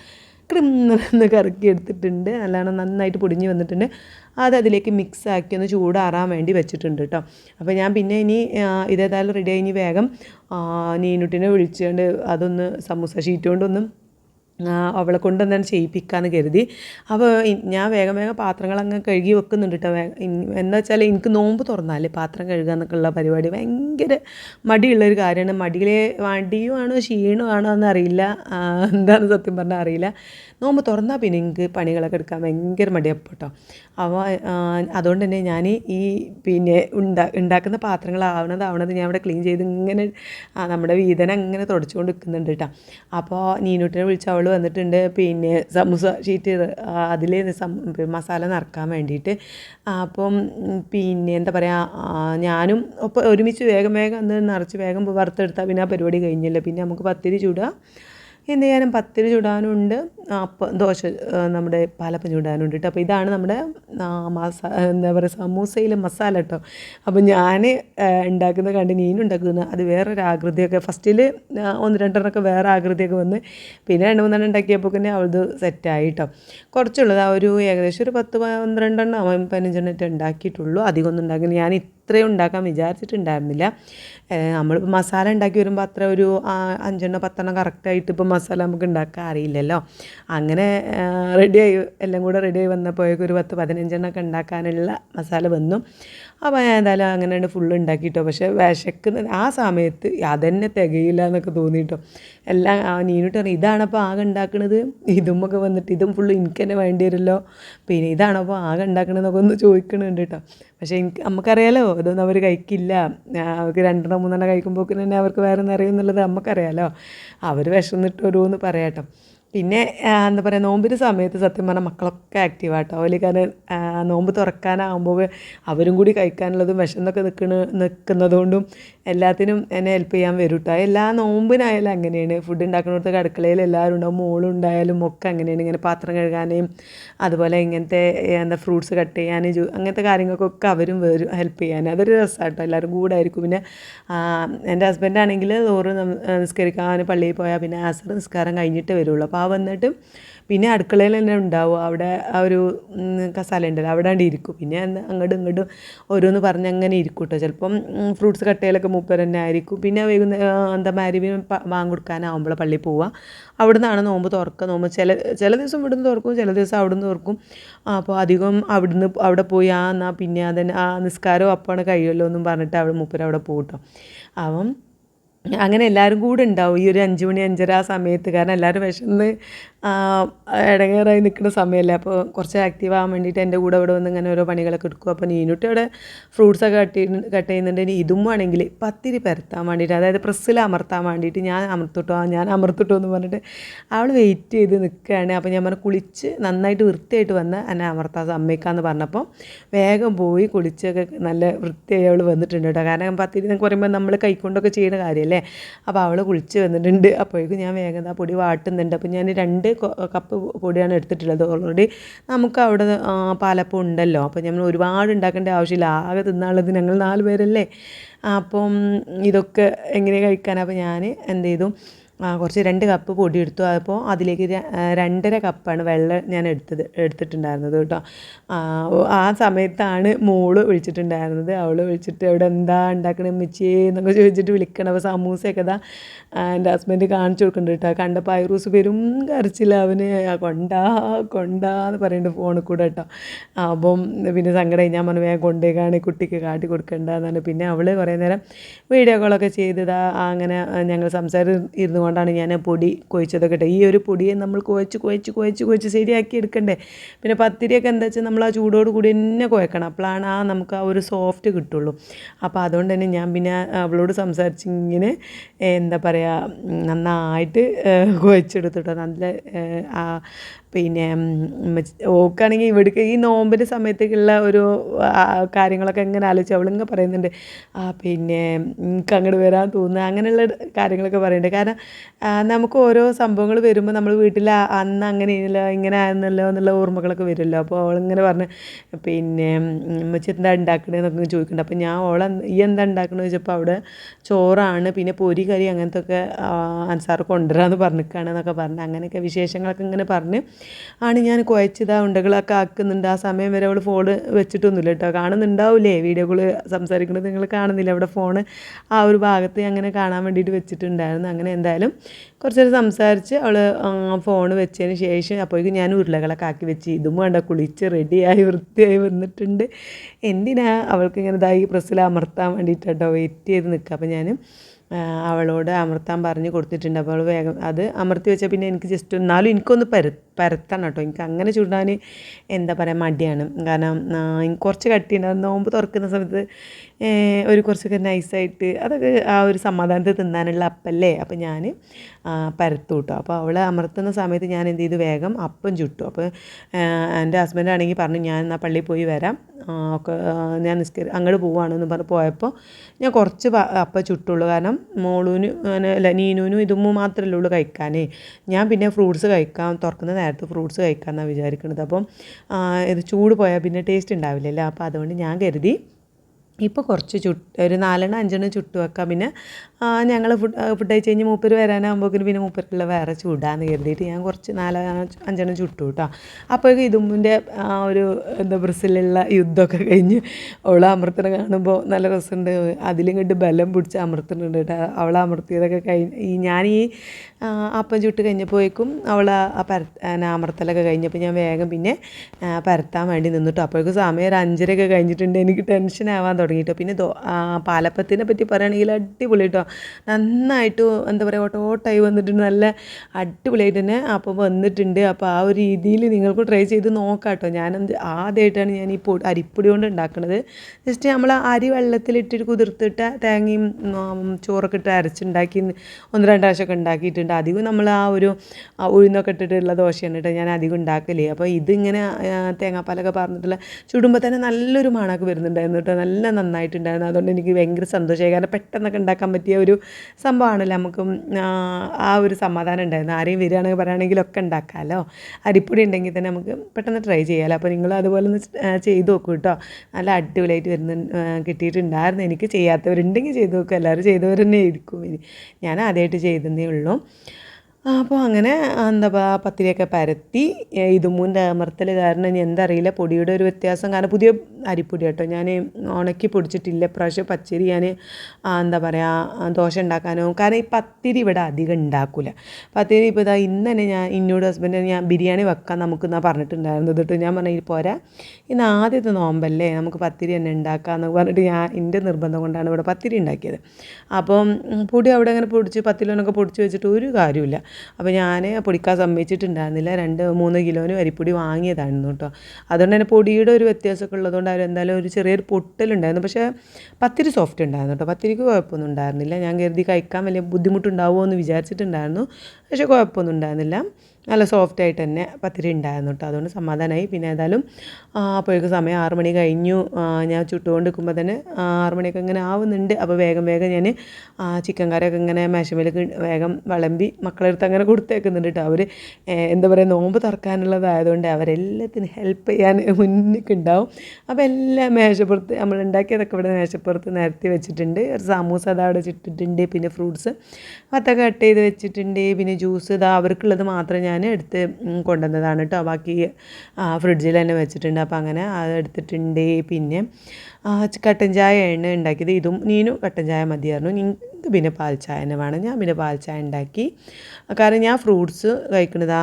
Speaker 1: ക്രിമ്മെന്ന് കറക്കി എടുത്തിട്ടുണ്ട്. നല്ലോണം നന്നായിട്ട് പൊടിഞ്ഞ് വന്നിട്ടുണ്ട്. അത് അതിലേക്ക് മിക്സ് ആക്കി ഒന്ന് ചൂടാറാൻ വേണ്ടി വെച്ചിട്ടുണ്ട് കേട്ടോ അപ്പോൾ ഞാൻ പിന്നെ ഇനി ഇതേതായാലും റെഡി ആയി. ഇനി വേഗം നീനുട്ടിനെ വിളിച്ചുകൊണ്ട് അതൊന്ന് സമൂസ ഷീറ്റ് കൊണ്ടൊന്നും അവളെ കൊണ്ട് തന്നെ ചെയ്യിപ്പിക്കാന്ന് കരുതി. അപ്പോൾ ഞാൻ വേഗം വേഗം പാത്രങ്ങൾ അങ്ങ് കഴുകി വെക്കുന്നുണ്ട് കേട്ടോ എന്താ വെച്ചാൽ എനിക്ക് നോമ്പ് തുറന്നാൽ പാത്രം കഴുകുക എന്നൊക്കെയുള്ള പരിപാടി ഭയങ്കര മടിയുള്ളൊരു കാര്യമാണ്. മടിയിലെ മടിയുമാണോ ക്ഷീണമാണോ എന്നറിയില്ല. എന്താണെന്ന് സത്യം പറഞ്ഞാൽ അറിയില്ല. നോമ്പ് തുറന്നാൽ പിന്നെ എനിക്ക് പണികളൊക്കെ എടുക്കാൻ ഭയങ്കര മടിയപ്പോൾ കേട്ടോ അപ്പോൾ അതുകൊണ്ട് തന്നെ ഞാൻ ഈ പിന്നെ ഉണ്ടാ ഉണ്ടാക്കുന്ന പാത്രങ്ങളാവണത് ആവണത് ഞാൻ അവിടെ ക്ലീൻ ചെയ്ത് ഇങ്ങനെ നമ്മുടെ വീതന അങ്ങനെ തുടച്ചുകൊണ്ട് നിൽക്കുന്നുണ്ട് കേട്ടോ. അപ്പോൾ നീനൂട്ടിനെ വിളിച്ച് അവൾ വന്നിട്ടുണ്ട് പിന്നെ സമൂസ ഷീറ്റ് അതിൽ മസാല നിറക്കാൻ വേണ്ടിയിട്ട്. അപ്പം പിന്നെ എന്താ പറയുക ഞാനും ഒപ്പം ഒരുമിച്ച് വേഗം വേഗം അന്ന് നിറച്ച് വേഗം വറുത്തെടുത്താൽ പിന്നെ ആ പരിപാടി കഴിഞ്ഞില്ല. പിന്നെ നമുക്ക് പത്തിരി ചൂടുക എന്ത് ചെയ്യാനും പത്തിരി ചുടാനുണ്ട്. അപ്പം ദോശ നമ്മുടെ പാലപ്പം ചുടാനുണ്ട് കേട്ടോ അപ്പോൾ ഇതാണ് നമ്മുടെ മസ എന്താ പറയുക സമൂസയിലെ മസാല കേട്ടോ അപ്പോൾ ഞാൻ ഉണ്ടാക്കുന്ന കണ്ട് നീനും ഉണ്ടാക്കുന്ന അത് വേറൊരു ആകൃതിയൊക്കെ ഫസ്റ്റിൽ ഒന്ന് രണ്ടെണ്ണമൊക്കെ വേറെ ആകൃതിയൊക്കെ വന്ന് പിന്നെ രണ്ട് മൂന്നെണ്ണം ഉണ്ടാക്കിയപ്പോൾ തന്നെ അവളത് സെറ്റായി കേട്ടോ കുറച്ചുള്ളത് ആ ഒരു ഏകദേശം ഒരു പത്ത് പന്ത്രണ്ടെണ്ണം പതിനഞ്ചെണ്ണം ഉണ്ടാക്കിയിട്ടുള്ളൂ. അധികമൊന്നും ഉണ്ടാക്കില്ല ഞാൻ ഇത്രയും ഉണ്ടാക്കാൻ വിചാരിച്ചിട്ടുണ്ടായിരുന്നില്ല. നമ്മളിപ്പോൾ മസാല ഉണ്ടാക്കി വരുമ്പോൾ അത്ര ഒരു അഞ്ചെണ്ണം പത്തെണ്ണം കറക്റ്റായിട്ട് ഇപ്പോൾ മസാല നമുക്ക് ഉണ്ടാക്കാൻ അറിയില്ലല്ലോ. അങ്ങനെ റെഡിയായി എല്ലാം കൂടെ റെഡിയായി വന്നപ്പോഴേക്കും ഒരു പത്ത് പതിനഞ്ചെണ്ണം ഒക്കെ ഉണ്ടാക്കാനുള്ള മസാല വന്നു. അപ്പോൾ ഞാൻ എന്തായാലും അങ്ങനെ ഫുൾ ഉണ്ടാക്കിയിട്ടോ പക്ഷേ വിശക്കുന്ന. ആ സമയത്ത് അതന്നെ തികയില്ല എന്നൊക്കെ തോന്നിയിട്ടോ എല്ലാം നീനിട്ട് പറഞ്ഞു ഇതാണപ്പോൾ ആകെ ഉണ്ടാക്കുന്നത് ഇതുമൊക്കെ വന്നിട്ട് ഇതും ഫുള്ള് എനിക്ക് തന്നെ വേണ്ടി വരുമല്ലോ. പിന്നെ ഇതാണപ്പോൾ ആകെ ഉണ്ടാക്കണതെന്നൊക്കെ ഒന്ന് ചോദിക്കണുണ്ട് കേട്ടോ പക്ഷേ എനിക്ക് നമുക്കറിയാലോ ഇതൊന്നും അവർ കഴിക്കില്ല. അവർക്ക് രണ്ടെണ്ണം മൂന്നെണ്ണം കഴിക്കുമ്പോൾ തന്നെ അവർക്ക് വേറെ നിറയുന്നുള്ളത് നമുക്കറിയാലോ. അവർ വിശന്നിട്ട് ഓരോന്ന് പറയാട്ടോ. പിന്നെ എന്താ പറയുക നോമ്പിന്റെ സമയത്ത് സത്യം പറഞ്ഞാൽ മക്കളൊക്കെ ആക്റ്റീവ് ആട്ടോ അവർ കാരണം നോമ്പ് തുറക്കാനാകുമ്പോൾ അവരും കൂടി കഴിക്കാനുള്ളതും വിശന്നൊക്കെ നിൽക്കണ നിൽക്കുന്നതുകൊണ്ടും എല്ലാത്തിനും എന്നെ ഹെൽപ്പ് ചെയ്യാൻ വരും കേട്ടോ എല്ലാ നോമ്പിനായാലും അങ്ങനെയാണ്. ഫുഡ് ഉണ്ടാക്കുന്നിടത്ത് അടുക്കളയിൽ എല്ലാവരും ഉണ്ടാവും. മോളുണ്ടായാലും ഒക്കെ അങ്ങനെയാണ്. ഇങ്ങനെ പാത്രം കഴുകാനും അതുപോലെ ഇങ്ങനത്തെ എന്താ ഫ്രൂട്ട്സ് കട്ട് ചെയ്യാനും അങ്ങനത്തെ കാര്യങ്ങൾക്കൊക്കെ അവരും വരും ഹെൽപ്പ് ചെയ്യാൻ. അതൊരു രസമാട്ടോ എല്ലാവരും കൂടെ ആയിരിക്കും. പിന്നെ എന്റെ ഹസ്ബൻഡാണെങ്കിൽ നം- നിസ്കരിക്കാൻ പള്ളിയിൽ പോയാൽ പിന്നെ ആസർ നിസ്കാരം കഴിഞ്ഞിട്ട് വരുള്ളൂ. അപ്പോൾ ആ വന്നിട്ട് പിന്നെ അടുക്കളയിൽ തന്നെ ഉണ്ടാവും അവിടെ ആ ഒരു കസാല ഉണ്ടല്ലോ അവിടെ ആണ്ട് ഇരിക്കും. പിന്നെ അങ്ങോട്ടും ഇങ്ങോട്ടും ഓരോന്ന് പറഞ്ഞ് അങ്ങനെ ഇരിക്കും കേട്ടോ ചിലപ്പം ഫ്രൂട്ട്സ് കട്ടയിലൊക്കെ മൂപ്പർ തന്നെ ആയിരിക്കും. പിന്നെ വൈകുന്നേരം എന്താ മാരിവിന് വാങ്ങി കൊടുക്കാനാവുമ്പോൾ പള്ളിയിൽ പോവുക അവിടെ നിന്നാണ് നോമ്പ് തുറക്കുക നോമ്പ് ചില ചില ദിവസം ഇവിടുന്ന് തുറക്കും ചില ദിവസം അവിടുന്ന് തുറക്കും. അപ്പോൾ അധികം അവിടുന്ന് അവിടെ പോയി ആ എന്നാൽ പിന്നെ അതന്നെ ആ നിസ്കാരം അപ്പാണ് കഴിയുമല്ലോ എന്നും പറഞ്ഞിട്ട് അവിടെ മൂപ്പർ അവിടെ പോകട്ടോ കേട്ടോ അപ്പം അങ്ങനെ എല്ലാവരും കൂടെ ഉണ്ടാവും. ഈ ഒരു അഞ്ച് മണി അഞ്ചര ആ സമയത്ത്. കാരണം എല്ലാവരും വിശന്ന് ഇടങ്ങേറായി നിൽക്കുന്ന സമയമല്ലേ? അപ്പോൾ കുറച്ച് ആക്റ്റീവ് ആകാൻ വേണ്ടിയിട്ട് എന്റെ കൂടെ ഇവിടെ വന്ന് ഇങ്ങനെ ഓരോ പണികളൊക്കെ എടുക്കും. അപ്പോൾ നീനുട്ടി അവിടെ ഫ്രൂട്ട്സൊക്കെ കട്ട് കട്ട് ചെയ്യുന്നുണ്ട്. ഇനി ഇതും ആണെങ്കിൽ പത്തിരി പരത്താൻ വേണ്ടിയിട്ട് അതായത് പ്രസ്സിൽ അമർത്താൻ വേണ്ടിയിട്ട് ഞാൻ അമർത്തിട്ടോ ഞാൻ അമർത്തിട്ടോ എന്ന് പറഞ്ഞിട്ട് അവൾ വെയിറ്റ് ചെയ്ത് നിൽക്കുകയാണ്. അപ്പോൾ ഞാൻ പറഞ്ഞു കുളിച്ച് നന്നായിട്ട് വൃത്തിയായിട്ട് വന്ന് എന്നെ അമർത്താൻ സമ്മതിക്കാമെന്ന് പറഞ്ഞപ്പോൾ വേഗം പോയി കുളിച്ചൊക്കെ നല്ല വൃത്തിയായി അവൾ വന്നിട്ടുണ്ട് കേട്ടോ. കാരണം പത്തിരി എന്നൊക്കെ പറയുമ്പോൾ നമ്മൾ കൈക്കൊണ്ടൊക്കെ ചെയ്യുന്ന കാര്യമല്ലേ? അപ്പോൾ അവൾ കുളിച്ച് വന്നിട്ടുണ്ട്. അപ്പോഴേക്കും ഞാൻ വേഗം ആ പൊടി വാട്ടുന്നുണ്ട്. അപ്പോൾ ഞാൻ രണ്ട് കപ്പ് പൊടിയാണ് എടുത്തിട്ടുള്ളത് ഓൾറെഡി നമുക്ക് അവിടെ പാലപ്പം ഉണ്ടല്ലോ. അപ്പോൾ നമ്മൾ ഒരുപാട് ഉണ്ടാക്കേണ്ട ആവശ്യമില്ല. ആകെ തിന്നാനുള്ളത് ഞങ്ങൾ നാല് പേരല്ലേ? അപ്പം ഇതൊക്കെ എങ്ങനെ കഴിക്കാനാണ് അപ്പോൾ ഞാൻ എന്ത് ചെയ്തു? കുറച്ച് രണ്ട് കപ്പ് പൊടി എടുത്തു. അപ്പോൾ അതിലേക്ക് രണ്ടര കപ്പാണ് വെള്ളം ഞാൻ എടുത്തത് എടുത്തിട്ടുണ്ടായിരുന്നത് കേട്ടോ. ആ, സമയത്താണ് മോൾ വിളിച്ചിട്ടുണ്ടായിരുന്നത്. അവൾ വിളിച്ചിട്ട് അവിടെ എന്താ ഉണ്ടാക്കണേ മിച്ചേ എന്നൊക്കെ ചോദിച്ചിട്ട് വിളിക്കണം അപ്പോൾ സമൂസയൊക്കെ ഇതാ എന്റെ ഹസ്ബൻഡ് കാണിച്ചു കൊടുക്കുന്നുണ്ട് കേട്ടോ. കണ്ടപ്പോൾ ഐറൂസ് പേരും കരച്ചില്ല അവന്. കൊണ്ടാ കൊണ്ടാ എന്ന് പറയുന്നുണ്ട് ഫോണിൽ കൂടെ കേട്ടോ. അപ്പം പിന്നെ സങ്കടം ഞാൻ പറഞ്ഞു വേഗം കൊണ്ടേക്കാണ് കുട്ടിക്ക് കാട്ടി കൊടുക്കണ്ടെന്നാണ് പിന്നെ അവൾ കുറേ നേരം വീഡിയോ കോളൊക്കെ ചെയ്തതാ അങ്ങനെ ഞങ്ങൾ സംസാരം ഇരുന്നു കൊണ്ടാണ് ഞാൻ പൊടി കുഴച്ചതൊക്കെ കേട്ടോ ഈ ഒരു പൊടിയെ നമ്മൾ കുഴച്ച് കുഴച്ച് കുഴച്ച് കുഴച്ച് ശരിയാക്കി എടുക്കണ്ടേ? പിന്നെ പത്തിരിയൊക്കെ എന്താ വെച്ചാൽ നമ്മൾ ആ ചൂടോട് കൂടി തന്നെ കുഴക്കണം. അപ്പോഴാണ് ആ നമുക്ക് ആ ഒരു സോഫ്റ്റ് കിട്ടുള്ളൂ. അപ്പോൾ അതുകൊണ്ട് തന്നെ ഞാൻ പിന്നെ അവളോട് സംസാരിച്ച് ഇങ്ങനെ എന്താ പറയുക നന്നായിട്ട് കുഴച്ചെടുത്തിട്ടോ. നല്ല ആ പിന്നെ ഓക്കാണെങ്കിൽ ഇവിടേക്ക് ഈ നോമ്പിന്റെ സമയത്തേക്കുള്ള ഒരു കാര്യങ്ങളൊക്കെ എങ്ങനെ ആലോചിച്ചു അവളിങ്ങനെ പറയുന്നുണ്ട്. ആ പിന്നെ നിങ്ങൾക്ക് അങ്ങോട്ട് വരാൻ തോന്നുന്നു. അങ്ങനെയുള്ള കാര്യങ്ങളൊക്കെ പറയുന്നുണ്ട്. കാരണം നമുക്ക് ഓരോ സംഭവങ്ങൾ വരുമ്പോൾ നമ്മൾ വീട്ടിൽ അന്ന് അങ്ങനെയല്ലോ ഇങ്ങനെ ആയിരുന്നല്ലോ എന്നുള്ള ഓർമ്മകളൊക്കെ വരുമല്ലോ. അപ്പോൾ അവളിങ്ങനെ പറഞ്ഞ് പിന്നെ ഉമ്മച്ചി എന്താ ഉണ്ടാക്കണേന്നൊക്കെ ചോദിക്കുന്നുണ്ട്. അപ്പോൾ ഞാൻ ഓളെ ഈ എന്താ ഉണ്ടാക്കണമെന്ന് ചോദിച്ചപ്പോൾ അവിടെ ചോറാണ് പിന്നെ പൊരി കറി അങ്ങനത്തെ ഒക്കെ അൻസാർ കൊണ്ടുവരാമെന്ന് പറഞ്ഞിരിക്കുകയാണെന്നൊക്കെ പറഞ്ഞു പറഞ്ഞ്. അങ്ങനെയൊക്കെ വിശേഷങ്ങളൊക്കെ ഇങ്ങനെ പറഞ്ഞ് ആണ് ഞാൻ കുഴച്ചതാ ഉണ്ടകളൊക്കെ ആക്കുന്നുണ്ട്. ആ സമയം വരെ അവൾ ഫോൺ വെച്ചിട്ടൊന്നുമില്ല കേട്ടോ. കാണുന്നുണ്ടാവില്ലേ വീഡിയോ കോൾ സംസാരിക്കുന്നത് നിങ്ങൾ കാണുന്നില്ല. അവിടെ ഫോൺ ആ ഒരു ഭാഗത്ത് അങ്ങനെ കാണാൻ വേണ്ടിയിട്ട് വെച്ചിട്ടുണ്ടായിരുന്നു. അങ്ങനെ എന്തായാലും കുറച്ച് നേരം സംസാരിച്ച് അവൾ ഫോൺ വെച്ചതിന് ശേഷം അപ്പോഴേക്കും ഞാൻ ഉരുളകളൊക്കെ ആക്കി വെച്ച്. ഇതും വേണ്ട കുളിച്ച് റെഡിയായി വൃത്തിയായി വന്നിട്ടുണ്ട്. എന്തിനാ അവൾക്ക് ഇങ്ങനെ ഇതായി പ്രസ്സിൽ അമർത്താൻ വേണ്ടിയിട്ട് വെയിറ്റ് ചെയ്ത് നിൽക്കുക. അപ്പോൾ ഞാൻ ആ, അവളോട് അമർത്താൻ പറഞ്ഞ് കൊടുത്തിട്ടുണ്ട്. അപ്പോൾ അവൾ വേഗം അത് അമർത്തി വെച്ചാൽ പിന്നെ എനിക്ക് ജസ്റ്റ് എന്നാലും എനിക്കൊന്ന് പര പരത്തണം കേട്ടോ. എനിക്ക് അങ്ങനെ ചുടാൻ എന്താ പറയുക മടിയാണ്. കാരണം കുറച്ച് കട്ടിയുണ്ടാകും നോമ്പ് തുറക്കുന്ന സമയത്ത് ഒരു കുറച്ചൊക്കെ നൈസായിട്ട് അതൊക്കെ ആ ഒരു സമാധാനത്തിൽ തിന്നാനുള്ള അപ്പല്ലേ? അപ്പം ഞാൻ പരത്തു കേട്ടോ അപ്പോൾ അവൾ അമർത്തുന്ന സമയത്ത് ഞാൻ എന്ത് ചെയ്തു? വേഗം അപ്പം ചുട്ടു. അപ്പോൾ എന്റെ ഹസ്ബൻഡ് ആണെങ്കിൽ പറഞ്ഞു ഞാൻ എന്നാൽ പള്ളിയിൽ പോയി വരാം. ഒക്കെ ഞാൻ നിസ്കരി അങ്ങോട്ട് പോവാണെന്ന് പറഞ്ഞ് പോയപ്പോൾ ഞാൻ കുറച്ച് അപ്പം ചുട്ടുള്ളൂ. കാരണം മോളൂന് അല്ല നീനൂനും ഇതും മാത്രമല്ലേ ഉള്ളൂ കഴിക്കാനേ. ഞാൻ പിന്നെ ഫ്രൂട്ട്സ് കഴിക്കാം തുറക്കുന്ന നേരത്ത് ഫ്രൂട്ട്സ് കഴിക്കാമെന്നാണ് വിചാരിക്കുന്നത് അപ്പം ഇത് ചൂട് പോയാൽ പിന്നെ ടേസ്റ്റ് ഉണ്ടാവില്ലല്ലോ. അപ്പോൾ അതുകൊണ്ട് ഞാൻ കരുതി ഇപ്പോൾ കുറച്ച് ചുട്ട് ഒരു നാലെണ്ണം അഞ്ചെണ്ണം ചുട്ടു വെക്കാം. പിന്നെ ഞങ്ങൾ ഫുഡ് ഫുഡ് കഴിച്ച് കഴിഞ്ഞ് മൂപ്പർ വരാനാകുമ്പോഴേക്കും പിന്നെ മൂപ്പർക്കുള്ള വേറെ ചൂടാന്ന് കരുതിയിട്ട് ഞാൻ കുറച്ച് നാലോ അഞ്ചെണ്ണം ചുട്ടു കേട്ടോ അപ്പോഴേക്കും ഇതുമ്പിന്റെ ആ ഒരു എന്താ ബ്രസിലുള്ള യുദ്ധമൊക്കെ കഴിഞ്ഞ് അവളെ അമൃത്തിന് കാണുമ്പോൾ നല്ല രസമുണ്ട് അതിലും കണ്ട് ബലം പിടിച്ച് അമൃത്തിനുണ്ട് കേട്ടോ. അവളെ അമർത്തിയതൊക്കെ കഴിഞ്ഞ് ഈ ഞാൻ ഈ അപ്പം ചുട്ട് കഴിഞ്ഞപ്പോഴേക്കും അവൾ ആ പര അമൃത്തലൊക്കെ കഴിഞ്ഞപ്പോൾ ഞാൻ വേഗം പിന്നെ പരത്താൻ വേണ്ടി നിന്നിട്ടു അപ്പോഴേക്കും സമയം ഒരു അഞ്ചരയൊക്കെ കഴിഞ്ഞിട്ടുണ്ട്. എനിക്ക് ടെൻഷൻ ആവാൻ തുടങ്ങിയിട്ടോ പിന്നെ ദോ ആ, പാലപ്പത്തിനെ പറ്റി പറയുകയാണെങ്കിൽ അടിപൊളി കേട്ടോ. നന്നായിട്ട് എന്താ പറയുക ഓട്ടോട്ടായി വന്നിട്ടുണ്ട്. നല്ല അടിപൊളിയായിട്ട് തന്നെ അപ്പോൾ വന്നിട്ടുണ്ട്. അപ്പോൾ ആ ഒരു രീതിയിൽ നിങ്ങൾക്ക് ട്രൈ ചെയ്ത് നോക്കാം കേട്ടോ. ഞാനെന്ത് ആദ്യമായിട്ടാണ് ഞാൻ ഈ പൊടി അരിപ്പൊടി കൊണ്ട് ഉണ്ടാക്കുന്നത് ജസ്റ്റ് നമ്മൾ അരി വെള്ളത്തിലിട്ടിട്ട് കുതിർത്തിട്ട് തേങ്ങയും ചോറൊക്കെ ഇട്ട് അരച്ചുണ്ടാക്കി ഒന്ന് രണ്ട് ഉണ്ടാക്കിയിട്ടുണ്ട്. അധികം നമ്മൾ ആ ഒരു ഉഴുന്നൊക്കെ ഇട്ടിട്ടുള്ള ദോശയാണ് കേട്ടോ ഞാൻ അധികം ഉണ്ടാക്കലേ. അപ്പോൾ ഇതിങ്ങനെ തേങ്ങാപ്പാലൊക്കെ പറഞ്ഞിട്ടുള്ള ചുടുമ്പോൾ തന്നെ നല്ലൊരു മണമൊക്കെ വരുന്നുണ്ടായിരുന്നു കേട്ടോ. നല്ല നന്നായിട്ടുണ്ടായിരുന്നു. അതുകൊണ്ട് എനിക്ക് ഭയങ്കര സന്തോഷമായി. കാരണം പെട്ടെന്നൊക്കെ ഉണ്ടാക്കാൻ പറ്റിയ ഒരു സംഭവമാണല്ലോ നമുക്ക് ആ, ഒരു സമാധാനം ഉണ്ടായിരുന്നു ആരെയും വരികയാണെങ്കിൽ പറയുകയാണെങ്കിലൊക്കെ ഉണ്ടാക്കാമല്ലോ. അരിപ്പൊടി ഉണ്ടെങ്കിൽ തന്നെ നമുക്ക് പെട്ടെന്ന് ട്രൈ ചെയ്യാമല്ലോ. അപ്പോൾ നിങ്ങൾ അതുപോലെ ഒന്ന് ചെയ്ത് നോക്കൂ കേട്ടോ. നല്ല അടിപൊളിയായിട്ട് വരുന്ന കിട്ടിയിട്ടുണ്ടായിരുന്നു. എനിക്ക് ചെയ്യാത്തവരുണ്ടെങ്കിൽ ചെയ്ത് നോക്കും. എല്ലാവരും ചെയ്തവർ തന്നെ ഇരിക്കും ഇനി ഞാൻ ആദ്യമായിട്ട് ചെയ്തതേ ഉള്ളൂ. അപ്പോൾ അങ്ങനെ എന്താ പത്തിരിയൊക്കെ പരത്തി ഇതുമൂന്റെ അമർത്തൽ കാരണം ഇനി എന്തറിയില്ല പൊടിയുടെ ഒരു വ്യത്യാസം കാരണം പുതിയ അരിപ്പൊടി കേട്ടോ. ഞാൻ ഉണക്കി പൊടിച്ചിട്ടില്ല പ്രാവശ്യം പച്ചരി ഞാൻ എന്താ പറയുക ദോശ ഉണ്ടാക്കാനോ കാരണം ഈ പത്തിരി ഇവിടെ അധികം ഉണ്ടാക്കില്ല പത്തിരി ഇപ്പോൾ ഇതാ ഇന്ന് തന്നെ ഞാൻ ഇന്നോട് ഹസ്ബൻഡ് ഞാൻ ബിരിയാണി വെക്കാൻ നമുക്ക് എന്നാ പറഞ്ഞിട്ടുണ്ടായിരുന്നത് കേട്ടോ. ഞാൻ പറഞ്ഞാൽ "ഇത് പോരാ ഇന്ന് ആദ്യത്തെ നോമ്പല്ലേ നമുക്ക് പത്തിരി തന്നെ ഉണ്ടാക്കാമെന്ന് പറഞ്ഞിട്ട് ഞാൻ എന്റെ നിർബന്ധം കൊണ്ടാണ് ഇവിടെ പത്തിരി ഉണ്ടാക്കിയത്. അപ്പം പൊടി അവിടെ അങ്ങനെ പൊടിച്ച് പത്തിരി കിലോനൊക്കെ പൊടിച്ച് വെച്ചിട്ട് ഒരു കാര്യമില്ല അപ്പോൾ ഞാൻ പൊടിക്കാൻ സമ്മതിച്ചിട്ടുണ്ടായിരുന്നില്ല. രണ്ട് മൂന്ന് കിലോന് അരിപ്പൊടി വാങ്ങിയതായിരുന്നു കേട്ടോ. അതുകൊണ്ട് തന്നെ പൊടിയുടെ ഒരു വ്യത്യാസമൊക്കെ ഉള്ളതുകൊണ്ട് അവർ എന്തായാലും ഒരു ചെറിയൊരു പൊട്ടലുണ്ടായിരുന്നു. പക്ഷേ പത്തിരി സോഫ്റ്റ് ഉണ്ടായിരുന്നു കേട്ടോ. പത്തിരിക്ക് കുഴപ്പമൊന്നും ഉണ്ടായിരുന്നില്ല. ഞാൻ കരുതി കഴിക്കാൻ വലിയ ബുദ്ധിമുട്ടുണ്ടാവുമോ എന്ന് വിചാരിച്ചിട്ടുണ്ടായിരുന്നു. പക്ഷേ കുഴപ്പമൊന്നും ഉണ്ടായിരുന്നില്ല. നല്ല സോഫ്റ്റ് ആയിട്ട് തന്നെ പത്തിരി ഉണ്ടായിരുന്നു കേട്ടോ അതുകൊണ്ട് സമാധാനമായി പിന്നെ ഏതായാലും അപ്പോഴേക്കും സമയം ആറ് മണി കഴിഞ്ഞു. ഞാൻ ചുട്ടുകൊണ്ട് നിൽക്കുമ്പോൾ തന്നെ ആറു മണിയൊക്കെ ഇങ്ങനെ ആവുന്നുണ്ട്. അപ്പോൾ വേഗം വേഗം ഞാൻ ചിക്കൻ കറിയൊക്കെ ഇങ്ങനെ മേശമേലേക്ക് വേഗം വിളമ്പി മക്കളെടുത്ത് അങ്ങനെ കൊടുത്തേക്കുന്നുണ്ട് കേട്ടോ അവർ എന്താ പറയുക നോമ്പ് തറക്കാനുള്ളതായതുകൊണ്ട് അവരെല്ലാത്തിനും ഹെൽപ്പ് ചെയ്യാൻ മുന്നിലേക്ക് ഉണ്ടാവും. അപ്പോൾ എല്ലാം മേശപ്പുറത്ത് നമ്മൾ ഉണ്ടാക്കിയതൊക്കെ ഇവിടെ മേശപ്പുറത്ത് നിരത്തി വെച്ചിട്ടുണ്ട്. ഒരു സമൂസ അതാ അവിടെ വെച്ചിട്ടുണ്ട് പിന്നെ ഫ്രൂട്ട്സ് അതൊക്കെ കട്ട് ചെയ്ത് വെച്ചിട്ടുണ്ട്. പിന്നെ ജ്യൂസ് ഇതാ അവർക്കുള്ളത് മാത്രം ഞാൻ എടുത്ത് കൊണ്ടുവന്നതാണ് കേട്ടോ ബാക്കി ഫ്രിഡ്ജിൽ തന്നെ വെച്ചിട്ടുണ്ട്. അപ്പോൾ അങ്ങനെ അത് എടുത്തിട്ടുണ്ട്. പിന്നെ കട്ടൻ ചായ കട്ടൻ ചായയാണ് ഉണ്ടാക്കിയത്. ഇതും നീനും കട്ടൻ ചായ മതിയായിരുന്നു. നിങ്ങൾക്ക് പിന്നെ പാൽ ചായ തന്നെ വേണം. ഞാൻ പിന്നെ പാൽ ചായ ഉണ്ടാക്കി. കാരണം ഞാൻ ഫ്രൂട്ട്സ് കഴിക്കുന്നതാ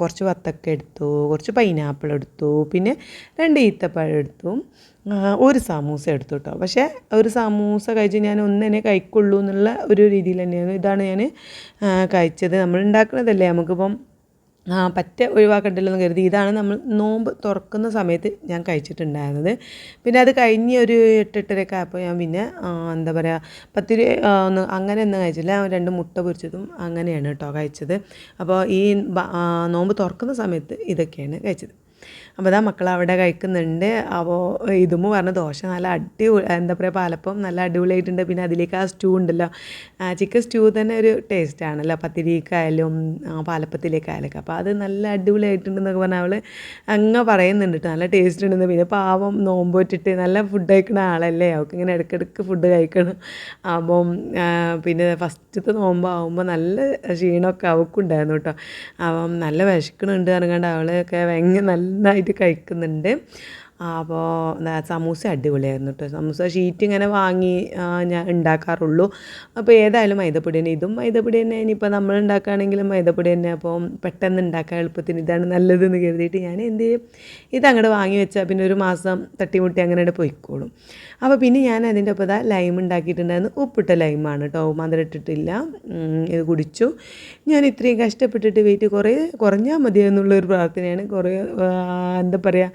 Speaker 1: കുറച്ച് വത്തക്ക എടുത്തു കുറച്ച് പൈനാപ്പിൾ എടുത്തു പിന്നെ രണ്ട് ഈത്തപ്പഴം എടുത്തു ഒരു സമൂസ എടുത്തു കേട്ടോ പക്ഷേ ഒരു സമൂസ കഴിച്ച് ഞാൻ ഒന്നിനെ കഴിക്കുള്ളൂ എന്നുള്ള ഒരു രീതിയിൽ തന്നെയാണ് ഇതാണ് ഞാൻ കഴിച്ചത്. നമ്മൾ ഉണ്ടാക്കുന്നതല്ലേ നമുക്കിപ്പം പറ്റ ഒഴിവാക്കണ്ടല്ലോ എന്ന് കരുതി. ഇതാണ് നമ്മൾ നോമ്പ് തുറക്കുന്ന സമയത്ത് ഞാൻ കഴിച്ചിട്ടുണ്ടായിരുന്നത്. പിന്നെ അത് കഴിഞ്ഞ് ഒരു എട്ടെട്ടരയൊക്കെ ആയപ്പോൾ ഞാൻ പിന്നെ എന്താ പറയുക പത്തിരി ഒന്ന് അങ്ങനെ ഒന്നും കഴിച്ചില്ല. രണ്ട് മുട്ട പൊരിച്ചതും അങ്ങനെയാണ് കേട്ടോ കഴിച്ചത്. അപ്പോൾ ഈ നോമ്പ് തുറക്കുന്ന സമയത്ത് ഇതൊക്കെയാണ് കഴിച്ചത്. അപ്പോൾ അതാ മക്കൾ അവിടെ കഴിക്കുന്നുണ്ട്. അപ്പോൾ ഇതും പറഞ്ഞ ദോശ നല്ല അടിപൊളി എന്താ പറയുക പാലപ്പം നല്ല അടിപൊളിയായിട്ടുണ്ട്. പിന്നെ അതിലേക്ക് ആ സ്റ്റൂ ഉണ്ടല്ലോ. ചിക്കൻ സ്റ്റൂ തന്നെ ഒരു ടേസ്റ്റ് ആണല്ലോ. പത്തിരിക്കായാലും പാലപ്പത്തിലേക്കായാലൊക്കെ. അപ്പോൾ അത് നല്ല അടിപൊളിയായിട്ടുണ്ടെന്നൊക്കെ പറഞ്ഞാൽ അവൾ അങ്ങ് പറയുന്നുണ്ട് കേട്ടോ. നല്ല ടേസ്റ്റ് ഉണ്ടെന്ന്. പിന്നെ പാവം നോമ്പ് വെച്ചിട്ട് നല്ല ഫുഡ് കഴിക്കുന്ന ആളല്ലേ. അവൾക്ക് ഇങ്ങനെ ഇടയ്ക്കിടയ്ക്ക് ഫുഡ് കഴിക്കണം. അപ്പം പിന്നെ ഫസ്റ്റത്തെ നോമ്പാകുമ്പോൾ നല്ല ക്ഷീണമൊക്കെ അവൾക്കുണ്ടായിരുന്നു കേട്ടോ. അപ്പം നല്ല വിശക്കണുണ്ട് അറിഞ്ഞാണ്ട് അവളൊക്കെ ഭയങ്കര നന്നായിട്ട് കഴിക്കുന്നുണ്ട്. അപ്പോൾ സമൂസ അടിപൊളിയായിരുന്നു കേട്ടോ സമൂസ ഷീറ്റ് ഇങ്ങനെ വാങ്ങി ഞാൻ ഉണ്ടാക്കാറുള്ളൂ. അപ്പോൾ ഏതായാലും മൈദപ്പൊടി തന്നെ ഇതും മൈദപ്പൊടി തന്നെ. ഇനിയിപ്പോൾ നമ്മൾ ഉണ്ടാക്കുകയാണെങ്കിലും മൈദപ്പൊടി തന്നെ. അപ്പോൾ പെട്ടെന്ന് ഉണ്ടാക്കാൻ എളുപ്പത്തിന് ഇതാണ് നല്ലതെന്ന് കരുതിയിട്ട് ഞാൻ എന്ത് ചെയ്യും? അങ്ങോട്ട് വാങ്ങി വെച്ചാൽ പിന്നെ ഒരു മാസം തട്ടിമുട്ടി അങ്ങനെ പൊയ്ക്കോളും. അപ്പോൾ പിന്നെ ഞാൻ അതിന്റെ ഒപ്പം ഇതാ ലൈം ഉണ്ടാക്കിയിട്ടുണ്ടായിരുന്നു. ഉപ്പിട്ട ലൈമാണ് കേട്ടോ മധുരം ഇട്ടിട്ടില്ല. ഇത് കുടിച്ചു. ഞാൻ ഇത്രയും കഷ്ടപ്പെട്ടിട്ട് വെയിറ്റ് കുറേ കുറഞ്ഞാൽ മതിയെന്നുള്ളൊരു പ്രാർത്ഥനയാണ്. കുറേ എന്താ പറയുക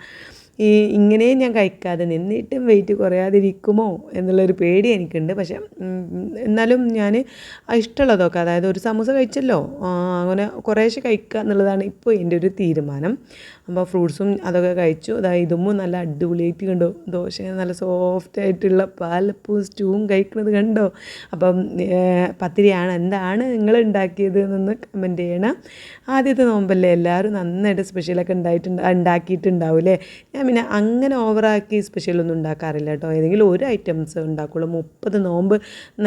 Speaker 1: ഈ ഇങ്ങനെയും ഞാൻ കഴിക്കാതെ നിന്നിട്ടും വെയിറ്റ് കുറയാതിരിക്കുമോ എന്നുള്ളൊരു പേടി എനിക്കുണ്ട്. പക്ഷെ എന്നാലും ഞാൻ ഇഷ്ടമുള്ളതൊക്കെ അതായത് ഒരു സമൂസ കഴിച്ചല്ലോ അങ്ങനെ കുറേശ്ശെ കഴിക്കുക എന്നുള്ളതാണ് ഇപ്പോൾ എന്റെ ഒരു തീരുമാനം. അപ്പോൾ ഫ്രൂട്ട്സും അതൊക്കെ കഴിച്ചു. അതായത് ഇതുമ്പോൾ നല്ല അടിപൊളിയായിട്ട് കണ്ടോ? ദോശ നല്ല സോഫ്റ്റ് ആയിട്ടുള്ള പാലപ്പൂ സ്റ്റൂവും കഴിക്കുന്നത് കണ്ടോ? അപ്പം പത്തിരിയാണ്. എന്താണ് നിങ്ങൾ ഉണ്ടാക്കിയത് എന്നൊന്ന് കമന്റ് ചെയ്യണം. ആദ്യത്തെ നോമ്പല്ലേ എല്ലാവരും നന്നായിട്ട് സ്പെഷ്യലൊക്കെ ഉണ്ടായിട്ടുണ്ട് ഉണ്ടാക്കിയിട്ടുണ്ടാവും അല്ലേ ഞാൻ പിന്നെ അങ്ങനെ ഓവറാക്കി സ്പെഷ്യലൊന്നും ഉണ്ടാക്കാറില്ല കേട്ടോ. ഏതെങ്കിലും ഒരു ഐറ്റംസ് ഉണ്ടാക്കുള്ളൂ. മുപ്പത് നോമ്പ്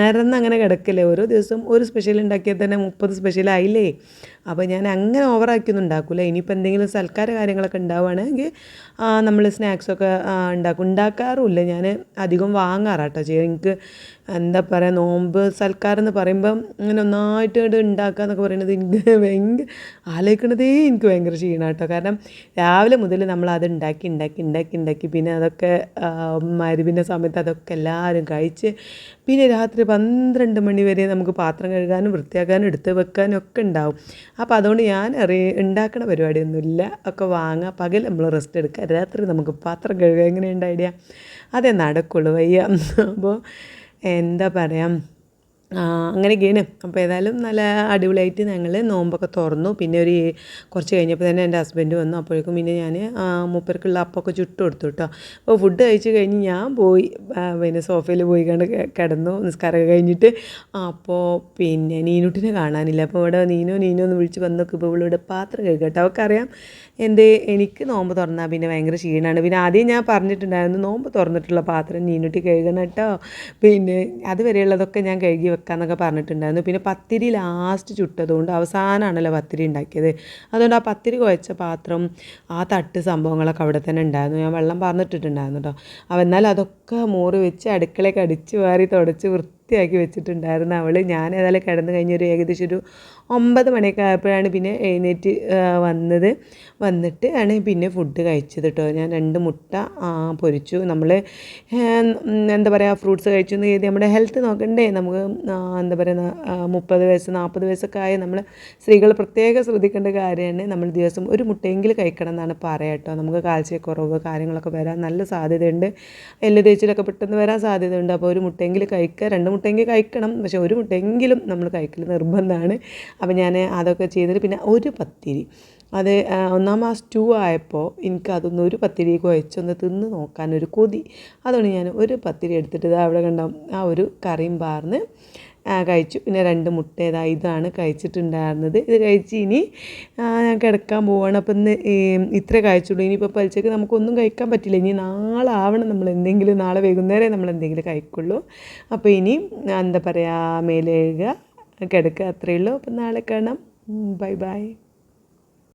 Speaker 1: നിരന്ന് അങ്ങനെ കിടക്കില്ലേ. ഓരോ ദിവസം ഒരു സ്പെഷ്യൽ ഉണ്ടാക്കിയാൽ തന്നെ മുപ്പത് സ്പെഷ്യലായില്ലേ അപ്പോൾ ഞാൻ അങ്ങനെ ഓവറാക്കിയൊന്നും ഉണ്ടാക്കില്ല ഇനിയിപ്പോൾ എന്തെങ്കിലും സൽക്കാര കാര്യങ്ങളൊക്കെ ഉണ്ടാവുകയാണെങ്കിൽ നമ്മൾ സ്നാക്സൊക്കെ ഉണ്ടാക്കും. ഉണ്ടാക്കാറുമില്ല. ഞാൻ അധികം വാങ്ങാറാട്ടോ ചെയ്യുക എനിക്ക് എന്താ പറയുക നോമ്പ് സൽക്കാരം എന്ന് പറയുമ്പം ഇങ്ങനെ ഒന്നായിട്ട് ഇങ്ങോട്ട് ഉണ്ടാക്കുക എന്നൊക്കെ പറയുന്നത് എനിക്ക് ഭയങ്കര ആലോചിക്കണതേ എനിക്ക് ഭയങ്കര ക്ഷീണം കേട്ടോ കാരണം രാവിലെ മുതൽ നമ്മൾ അത് ഉണ്ടാക്കി ഉണ്ടാക്കി ഉണ്ടാക്കി ഉണ്ടാക്കി പിന്നെ അതൊക്കെ മരുവിന്റെ സമയത്ത് അതൊക്കെ എല്ലാവരും കഴിച്ച് പിന്നെ രാത്രി പന്ത്രണ്ട് മണി വരെ നമുക്ക് പാത്രം കഴുകാനും വൃത്തിയാക്കാനും എടുത്ത് വെക്കാനും ഒക്കെ ഉണ്ടാവും അപ്പോൾ അതുകൊണ്ട് ഞാൻ അറിയ ഉണ്ടാക്കണ പരിപാടിയൊന്നുമില്ല. ഒക്കെ വാങ്ങുക പകൽ നമ്മൾ റെസ്റ്റ് എടുക്കുക രാത്രി നമുക്ക് പാത്രം കഴുകുക എങ്ങനെയുണ്ട് ഐഡിയ? അതേ നടക്കുള്ളൂ വയ്യ. അപ്പോൾ എന്താ പറയുക ആ, അങ്ങനെയൊക്കെയാണ് അപ്പോൾ ഏതായാലും നല്ല അടിപൊളിയായിട്ട് ഞങ്ങൾ നോമ്പൊക്കെ തുറന്നു. പിന്നെ ഒരു കുറച്ച് കഴിഞ്ഞപ്പോൾ തന്നെ എന്റെ ഹസ്ബൻഡ് വന്നു. അപ്പോഴേക്കും പിന്നെ ഞാൻ മൂപ്പർക്കുള്ള അപ്പമൊക്കെ ചുട്ട് കൊടുത്തു കേട്ടോ അപ്പോൾ ഫുഡ് കഴിച്ച് കഴിഞ്ഞ് ഞാൻ പോയി പിന്നെ സോഫയിൽ പോയി കണ്ട് കിടന്നു. നിസ്കാരമൊക്കെ കഴിഞ്ഞിട്ട് അപ്പോൾ പിന്നെ നീനുട്ടിനെ കാണാനില്ല. അപ്പോൾ ഇവിടെ നീനോ നീനോ എന്ന് വിളിച്ച് വന്ന് ഇപ്പോൾ ഇവിടെ പാത്രം കഴുകട്ടെ അവർക്കറിയാം എന്റെ എനിക്ക് നോമ്പ് തുറന്നാൽ പിന്നെ ഭയങ്കര ക്ഷീണമാണ് പിന്നെ ആദ്യം ഞാൻ പറഞ്ഞിട്ടുണ്ടായിരുന്നു നോമ്പ് തുറന്നിട്ടുള്ള പാത്രം നീനുട്ടി കഴുകണം കേട്ടോ പിന്നെ അതുവരെയുള്ളതൊക്കെ ഞാൻ കഴുകി വെക്കാമെന്നൊക്കെ പറഞ്ഞിട്ടുണ്ടായിരുന്നു. പിന്നെ പത്തിരി ലാസ്റ്റ് ചുട്ടതുകൊണ്ട് അവസാനമാണല്ലോ പത്തിരി ഉണ്ടാക്കിയത്. അതുകൊണ്ട് ആ പത്തിരി കുഴച്ച പാത്രം ആ തട്ട് സംഭവങ്ങളൊക്കെ അവിടെ തന്നെ ഉണ്ടായിരുന്നു. ഞാൻ വെള്ളം പറഞ്ഞിട്ടിട്ടുണ്ടായിരുന്നു കേട്ടോ അപ്പോൾ എന്നാൽ അതൊക്കെ മോറ് വെച്ച് അടുക്കളയൊക്കെ അടിച്ച് വാരി തുടച്ച് വൃത്തിയാക്കി വെച്ചിട്ടുണ്ടായിരുന്നു അവൾ ഞാൻ ഏതായാലും കിടന്ന് കഴിഞ്ഞൊരു ഏകദേശം ഒരു ഒമ്പത് മണിയൊക്കെ ആയപ്പോഴാണ് പിന്നെ എഴുന്നേറ്റ് വന്നത്. വന്നിട്ട് ആണ് പിന്നെ ഫുഡ് കഴിച്ചത് കേട്ടോ ഞാൻ രണ്ട് മുട്ട പൊരിച്ചു. നമ്മൾ എന്താ പറയുക ഫ്രൂട്ട്സ് കഴിച്ചു എന്ന് കരുതി നമ്മുടെ ഹെൽത്ത് നോക്കണ്ടേ. നമുക്ക് എന്താ പറയുക മുപ്പത് വയസ്സ് നാൽപ്പത് വയസ്സൊക്കെ ആയ നമ്മൾ സ്ത്രീകൾ പ്രത്യേകം ശ്രദ്ധിക്കേണ്ട കാര്യമാണ്. നമ്മൾ ദിവസം ഒരു മുട്ടയെങ്കിലും കഴിക്കണം എന്നാണ് പറയുക കേട്ടോ നമുക്ക് കാൽസ്യക്കുറവ് കാര്യങ്ങളൊക്കെ വരാൻ നല്ല സാധ്യതയുണ്ട്. എല്ല് തേച്ചിലൊക്കെ പെട്ടെന്ന് വരാൻ സാധ്യതയുണ്ട്. അപ്പോൾ ഒരു മുട്ടയെങ്കിലും കഴിക്കുക. രണ്ട് മുട്ടയെങ്കിലും കഴിക്കണം. പക്ഷേ ഒരു മുട്ടയെങ്കിലും നമ്മൾ കഴിക്കൽ നിർബന്ധമാണ്. അപ്പോൾ ഞാൻ അതൊക്കെ ചെയ്തിട്ട് പിന്നെ ഒരു പത്തിരി. അത് ഒന്നാം മാസ് ടു ആയപ്പോൾ എനിക്ക് അതൊന്ന് ഒരു പത്തിരി കുഴച്ചൊന്ന് തിന്ന് നോക്കാനൊരു കൊതി. അതുകൊണ്ട് ഞാൻ ഒരു പത്തിരി എടുത്തിട്ട് അവിടെ കണ്ട ആ ഒരു കറിയും പാർന്ന് കഴിച്ചു. പിന്നെ രണ്ട് മുട്ട ഇതാ ഇതാണ് കഴിച്ചിട്ടുണ്ടായിരുന്നത്. ഇത് കഴിച്ച് ഇനി ഞാൻ കിടക്കാൻ പോവാണ്. അപ്പം ഇന്ന് ഇത്ര കഴിച്ചുള്ളൂ. ഇനിയിപ്പോൾ പലിച്ചക്ക് നമുക്കൊന്നും കഴിക്കാൻ പറ്റില്ല. ഇനി നാളെ ആവണം നമ്മൾ എന്തെങ്കിലും നാളെ വൈകുന്നേരം നമ്മൾ എന്തെങ്കിലും കഴിക്കുള്ളൂ. അപ്പോൾ ഇനി എന്താ പറയുക മേലേഴുക കിടക്കുക. അത്രയേ ഉള്ളൂ. അപ്പം നാളെ കാണാം. Bye bye.